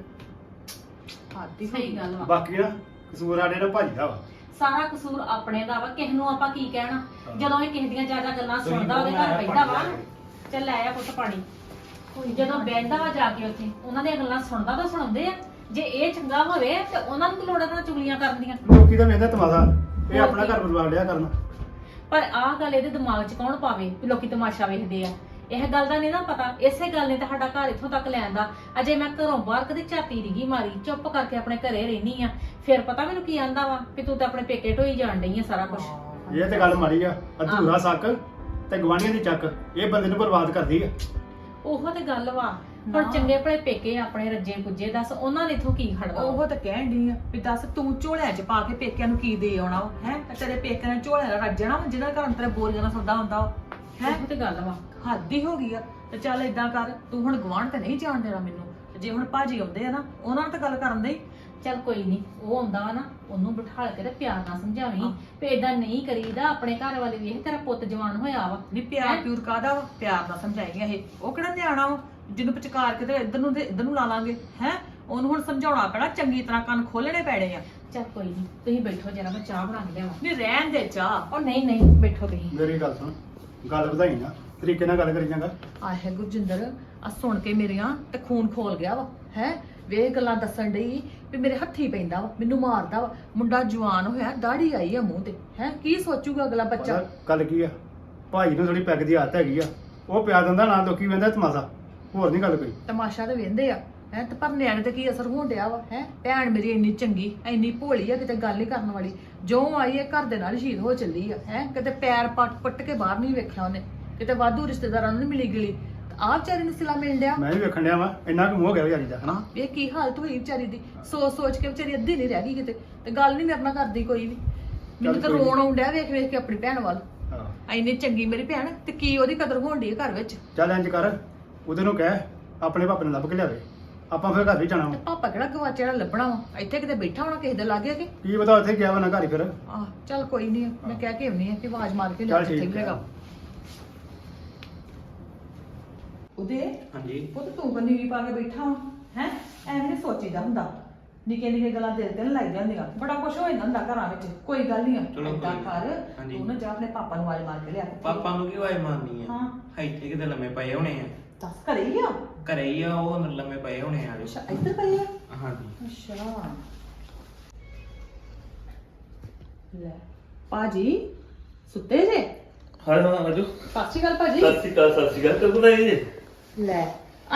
Speaker 3: ਆਦੀ
Speaker 2: ਸਹੀ ਗੱਲ ਵਾ।
Speaker 4: ਬਾਕੀ ਨਾ ਕਸੂਰ ਆੜੇ ਨਾਲ ਭਾਜੀ ਦਾ ਵਾ।
Speaker 2: ਸਾਰਾ ਕਸੂਰ ਆਪਣੇ ਦਾ ਵਾ ਕਿਸ ਨੂੰ ਆਪਾਂ ਕੀ ਕਹਿਣਾ?
Speaker 4: ਹਾਂ।
Speaker 2: ਜਦੋਂ ਇਹ ਕਿਸੇ ਦੀਆਂ ਜ਼ਿਆਦਾ ਗੱਲਾਂ
Speaker 1: ਤੁਸੀਂ
Speaker 2: ਸੁਣਦਾ ਉਹਦੇ ਘਰ ਪੈਂਦਾ ਵਾ ਚੱਲ ਲੈ ਆ ਪੁੱਤ ਪਾਣੀ। ਜਦੋਂ ਬੈਠਦਾ ਵਾ ਜਾ ਕੇ ਉੱਥੇ ਉਹਨਾਂ ਦੀਆਂ ਗੱਲਾਂ ਸੁਣਦਾ ਤਾਂ ਸੁਣਾਉਂਦੇ ਆ। ਜੇ ਇਹ ਚੰਗਾ ਹੋਵੇ ਤੇ ਉਹਨਾਂ ਨੂੰ ਕੀ ਲੋੜ ਇਹਨਾਂ ਚੁਗਲੀਆਂ ਕਰਨ ਦੀਆਂ।
Speaker 4: ਲੋਕੀ ਤਾਂ ਵੇਂਦਾ ਤਮਾਸ਼ਾ। ਇਹ ਆਪਣਾ? ਘਰ ਬਰਬਾਦ ਲਿਆ ਕਰਨਾ।
Speaker 2: ਪਰ ਆਹ ਗੱਲ ਇਹਦੇ ਦਿਮਾਗ 'ਚ ਕੌਣ ਪਾਵੇ ਵੀ ਲੋਕੀ ਤਮਾਸ਼ਾ ਵੇਖਦੇ ਆ? ਇਹ ਗੱਲ ਦਾ ਨਹੀਂ ਨਾ ਪਤਾ। ਇਸੇ ਗੱਲ ਨੇ ਤੁਹਾਡਾ ਘਰ ਇੱਥੋਂ ਤੱਕ ਲੈਣ ਦਾ ਅਜੇ ਮੈਂ ਘਰੋਂ ਬਾਹਰ ਕਦੇ ਝਾਤੀ ਰਿਗੀ ਮਾਰੀ ਚੁੱਪ ਕਰਕੇ ਆਪਣੇ ਘਰੇ ਰਹਿਨੀ ਆ। ਫਿਰ ਪਤਾ ਮੈਨੂੰ ਕੀ ਆਂਦਾ ਵਾ ਕਿ ਤੂੰ ਤਾਂ ਆਪਣੇ ਪੇਕੇ ਢੋਈ ਜਾਣ ਡਈ ਆ ਸਾਰਾ ਕੁਝ
Speaker 4: ਇਹ ਤੇ ਗੱਲ ਮਾੜੀ ਆ। ਅਧੂਰਾ ਸੱਕ ਤੇ ਗਵਾਂਢੀਆਂ ਦੀ ਚੱਕ। ਇਹ ਬੰਦੇ ਨੂੰ ਬਰਬਾਦ ਕਰਦੀ ਆ।
Speaker 2: ਉਹੋ ਤੇ ਗੱਲ ਵਾ। ਹੁਣ ਚੰਗੇ ਭਲੇ ਪੇਕੇ ਆਪਣੇ ਰੱਜੇ ਪੁੱਜੇ ਦੱਸ ਉਹਨਾਂ ਨੇ ਇਥੋਂ ਕੀ ਖੜਵਾ
Speaker 3: ਉਹ ਤਾਂ ਕਹਿਣ ਡਈ ਆ ਵੀ ਦੱਸ ਤੂੰ ਝੋਲਿਆਂ 'ਚ ਪਾ ਕੇ ਪੇਕਿਆਂ ਨੂੰ ਕੀ ਦੇ ਆਉਣਾ ਹੈ? ਤੇਰੇ ਪੇਕਿਆਂ ਨੇ ਝੋਲਿਆਂ ਨਾਲ ਰੱਜਣਾ ਵਾ, ਜਿਹਦਾ ਘਰ ਤੇਰੇ ਬੋਰੀਆਂ ਨਾਲ ਸੌਦਾ ਹੁੰਦਾ ਹੈ?
Speaker 2: ਤੇ ਗੱਲ ਵਾ।
Speaker 3: ਹੱਦ ਹੀ ਹੋ ਗਈ ਆ। ਤੇ ਚੱਲ ਇਦਾਂ ਕਰ ਤੂੰ ਹੁਣ ਗਵਾਂਢ ਤੇ ਨਹੀਂ ਜਾਣ ਦੇਣਾ ਮੈਨੂੰ। ਤੇ ਜੇ ਹੁਣ ਭਾਜੀ ਆਉਂਦੇ ਆ ਨਾ ਉਹਨਾਂ ਨਾਲ ਤਾਂ ਗੱਲ ਕਰਨ ਦੇ।
Speaker 2: ਚੱਲ ਕੋਈ ਨਹੀਂ ਉਹ ਆਉਂਦਾ ਵਾ ਨਾ ਉਹਨੂੰ ਬਿਠਾਲ ਕੇ ਤੇ ਪਿਆਰ ਨਾਲ ਸਮਝਾਵੀਂ
Speaker 3: ਹਾਂ।
Speaker 2: ਵੀ ਇਦਾਂ ਨਹੀਂ ਕਰੀਦਾ ਆਪਣੇ ਘਰ ਵਾਲੇ ਵੇਖ ਤੇਰਾ ਪੁੱਤ ਜਵਾਨ ਹੋਇਆ ਵਾ।
Speaker 3: ਨਹੀਂ ਪਿਆਰ ਪਿਉਰ ਕਾਦਾ ਵਾ? ਪਿਆਰ ਨਾਲ ਸਮਝਾਏਗਾ ਇਹ। ਉਹ ਕਿਹੜਾ ਨਿਆਣਾ ਵਾ? ਜਿਹਨੂੰ ਵਿਚਕਾਰ ਕੇ ਤੇ ਇੱਧਰ ਨੂੰ ਤੇ ਇੱਧਰ ਨੂੰ ਲਾ ਲਾਂਗੇ ਹੈ? ਉਹਨੂੰ ਹੁਣ ਸਮਝਾਉਣਾ ਪੈਣਾ ਚੰਗੀ ਤਰ੍ਹਾਂ ਕੰਨ ਖੋਲਣੇ ਪੈਣੇ ਆ।
Speaker 2: ਚੱਲ ਕੋਈ ਨਹੀਂ ਤੁਸੀਂ ਬੈਠੋ ਜਰਾ ਮੈਂ ਚਾਹ ਬਣਾ ਕੇ ਲਿਆਵਾਂ।
Speaker 3: ਨਹੀਂ ਰਹਿਣ ਦੇ ਚਾਹ।
Speaker 2: ਉਹ ਨਹੀਂ ਨਹੀਂ ਬੈਠੋ ਤੁਸੀਂ।
Speaker 4: ਮੇਰੀ ਗੱਲ ਸੁਣ ਗੱਲ ਵਧਾਈ ਨਾ ਤਰੀਕੇ ਨਾਲ ਗੱਲ ਕਰੀ ਜਾਂਗਾ।
Speaker 3: ਆਹੇ ਗੁਰਜਿੰਦਰ ਆ ਸੁਣ ਕੇ ਮੇਰੀਆਂ ਤੇ ਖੂਨ ਖੋਲ ਗਿਆ ਵਾ ਹੈ? ਵੇ ਗੱਲਾਂ ਦੱਸਣ ਡਈ ਵੀ ਮੇਰੇ ਹੱਥੀ ਪੈਂਦਾ ਵਾ ਮੈਨੂੰ ਮਾਰਦਾ ਵਾ। ਮੁੰਡਾ ਜਵਾਨ ਹੋਇਆ ਦਾੜੀ ਆਈ ਆ ਮੂੰਹ ਤੇ ਹੈ? ਕੀ ਸੋਚੂਗਾ ਅਗਲਾ ਬੱਚਾ?
Speaker 4: ਪਤਾ ਗੱਲ ਕੀ ਆ? ਭਾਜੀ ਨੂੰ ਥੋੜੀ ਪੈਗ ਦੀ ਆਦਤ ਹੈਗੀ ਆ। ਉਹ ਪਿਆ ਦਿੰਦਾ ਨਾ ਲੋਕੀ ਵੇਂਦਾ ਤਮਾਸ਼ਾ। ਹੋਰ ਨਹੀਂ ਗੱਲ ਕੋਈ।
Speaker 3: ਤਮਾਸ਼ਾ ਤੇ ਵੇਂਦੇ ਆ ਹੈ ਤੇ ਪਰ ਨਿਆਣੇ ਤੇ ਕੀ ਅਸਰ ਹੋਣ ਡਿਆ ਵਾ ਹੈ? ਭੈਣ ਮੇਰੀ ਇੰਨੀ ਚੰਗੀ ਇੰਨੀ ਭੋਲੀ ਆ ਕਿਤੇ ਗੱਲ ਨਹੀਂ ਕਰਨ ਵਾਲੀ। ਜੋ ਆਈ ਹੈ ਘਰ ਦੇ ਨਾਲ ਸ਼ਹੀਦ ਹੋ ਚੱਲੀ ਆ ਹੈ? ਕਿਤੇ ਪੈਰ ਪੱਟ ਪੱਟ ਕੇ ਬਾਹਰ ਨਹੀਂ ਵੇਖਿਆ ਉਹਨੇ। ਕਿਤੇ ਵਾਧੂ ਰਿਸ਼ਤੇਦਾਰਾਂ ਨੂੰ ਨੀ ਮਿਲੀ ਗਿਲੀ। ਆ ਵਿਚਾਰੀ ਨੂੰ ਸਿਲਾ ਮਿਲ ਡਿਆ।
Speaker 4: ਮੈਂ ਵੀ ਵੇਖਣ ਡਿਆ ਵਾਂ ਇੰਨਾ ਕੁ ਮੂੰਹ ਗਿਆ ਵਿਚਾਰੀ ਦਾ ਹਨਾ?
Speaker 3: ਇਹ ਕੀ ਹਾਲਤ ਹੋਈ ਵਿਚਾਰੀ ਦੀ। ਸੋਚ ਸੋਚ ਕੇ ਵਿਚਾਰੀ ਅੱਧੀ ਨਹੀਂ ਰਹਿ ਗਈ ਕਿਤੇ ਤੇ ਗੱਲ ਨਹੀਂ ਮੇਰੇ ਨਾਲ ਕਰਦੀ ਕੋਈ ਵੀ। ਮੈਨੂੰ ਤਾਂ
Speaker 4: ਕੋਈ।
Speaker 3: ਰੋਣ ਆਉਂਦਿਆ ਵੇਖ ਵੇਖ ਕੇ ਆਪਣੀ ਭੈਣ ਵੱਲ।
Speaker 4: ਹਾਂ।
Speaker 3: ਇੰਨੀ ਚੰਗੀ ਮੇਰੀ ਭੈਣ ਤੇ ਕੀ ਉਹਦੀ ਕਦਰ ਹੋਣ ਡਈ ਆ ਘਰ ਵਿੱਚ?
Speaker 4: ਚੱਲ ਇੰਜ ਕਰ ਉਹਦੇ ਨੂੰ ਕਹਿ ਆਪਣੇ ਪਾਪੇ ਨੂੰ ਲੱਭ ਕੇ ਲਿਆਵੇ। ਆਪਾਂ ਫਿਰ ਘਰ ਵੀ ਜਾਣਾ ਵਾ।
Speaker 3: ਪਾਪਾ ਕਿਹੜਾ ਗਵਾਚੇ ਜਿਹੜਾ ਲੱਭਣਾ ਵਾ? ਇੱਥੇ ਕਿਤੇ ਬੈਠਾ ਹੋਣਾ ਕਿਸੇ ਦੇ ਲਾਗੇ ਕਿ?
Speaker 4: ਕੀ ਪਤਾ ਉੱਥੇ ਗਿਆ ਵਾ ਨਾ ਘਰ ਹੀ ਫਿਰ।
Speaker 3: ਆਹ ਚੱਲ ਕੋਈ ਨਹੀਂ ਮੈਂ ਕਹਿ ਕੇ ਆਉਣੀ ਆ ਕਿ ਆਵਾਜ਼ ਮਾਰ ਕੇ ਲਿਆ
Speaker 4: ਚੱਲ ਠੀਕ ਆ।
Speaker 3: ਉਹਦੇ
Speaker 1: ਹਾਂਜੀ।
Speaker 3: ਪੁੱਤ ਤੂੰ ਬੰਨੀ ਵੀ ਪਾ ਕੇ ਬੈਠਾ ਹੈ? ਐਵੇਂ ਨੀ ਸੋਚੀਦਾ ਹੁੰਦਾ। ਨਿੱਕੇ ਨਿੱਕੇ ਗੱਲਾਂ ਦਿਲ ਤੇ ਲੱਗ ਜਾਂਦੀਆਂ ਬੜਾ ਕੁਝ ਹੋ ਜਾਂਦਾ ਹੁੰਦਾ ਘਰਾਂ ਵਿੱਚ ਕੋਈ ਗੱਲ ਨਹੀਂ
Speaker 1: ਚਲੋ
Speaker 3: ਏਦਾਂ
Speaker 1: ਕੋਈ
Speaker 3: ਕਰ
Speaker 1: ਨੀ। ਹਾਂਜੀ।
Speaker 3: ਤੂੰ ਨਾ ਜਾ ਆਪਣੇ ਪਾਪਾ ਨੂੰ ਆਵਾਜ਼ ਮਾਰ ਕੇ ਲਿਆ।
Speaker 1: ਪਾਪਾ ਨੂੰ ਕੀ ਵਾਈ ਮਾਰਨੀ ਆ?
Speaker 3: ਹਾਂ।
Speaker 1: ਇੱਥੇ ਕਿਤੇ ਲੰਮੇ ਪਏ ਹੋਣੇ ਆ।
Speaker 3: ਦੱਸ ਘਰੇ ਹੀ ਆ?
Speaker 1: ਘਰੇ ਹੀ ਆ ਉਹ ਲੰਮੇ ਪਏ ਹੋਣੇ ਆ
Speaker 3: ਅੱਛਾ ਇੱਧਰ ਪਈ ਆ?
Speaker 1: ਹਾਂਜੀ।
Speaker 3: ਅੱਛਾ। ਲੈ ਪਾਜੀ ਸੁੱਤੇ ਜੇ?
Speaker 5: ਹਾਂ ਹਾਂ ਅਜੂ
Speaker 3: ਸਤਿ ਸ਼੍ਰੀ ਅਕਾਲ ਭਾਜੀ।
Speaker 5: ਸਤਿ ਸ਼੍ਰੀ ਅਕਾਲ ਸਤਿ ਸ਼੍ਰੀ ਅਕਾਲ ਕਦੋਂ ਆਈ ਜੀ?
Speaker 3: ਲੈ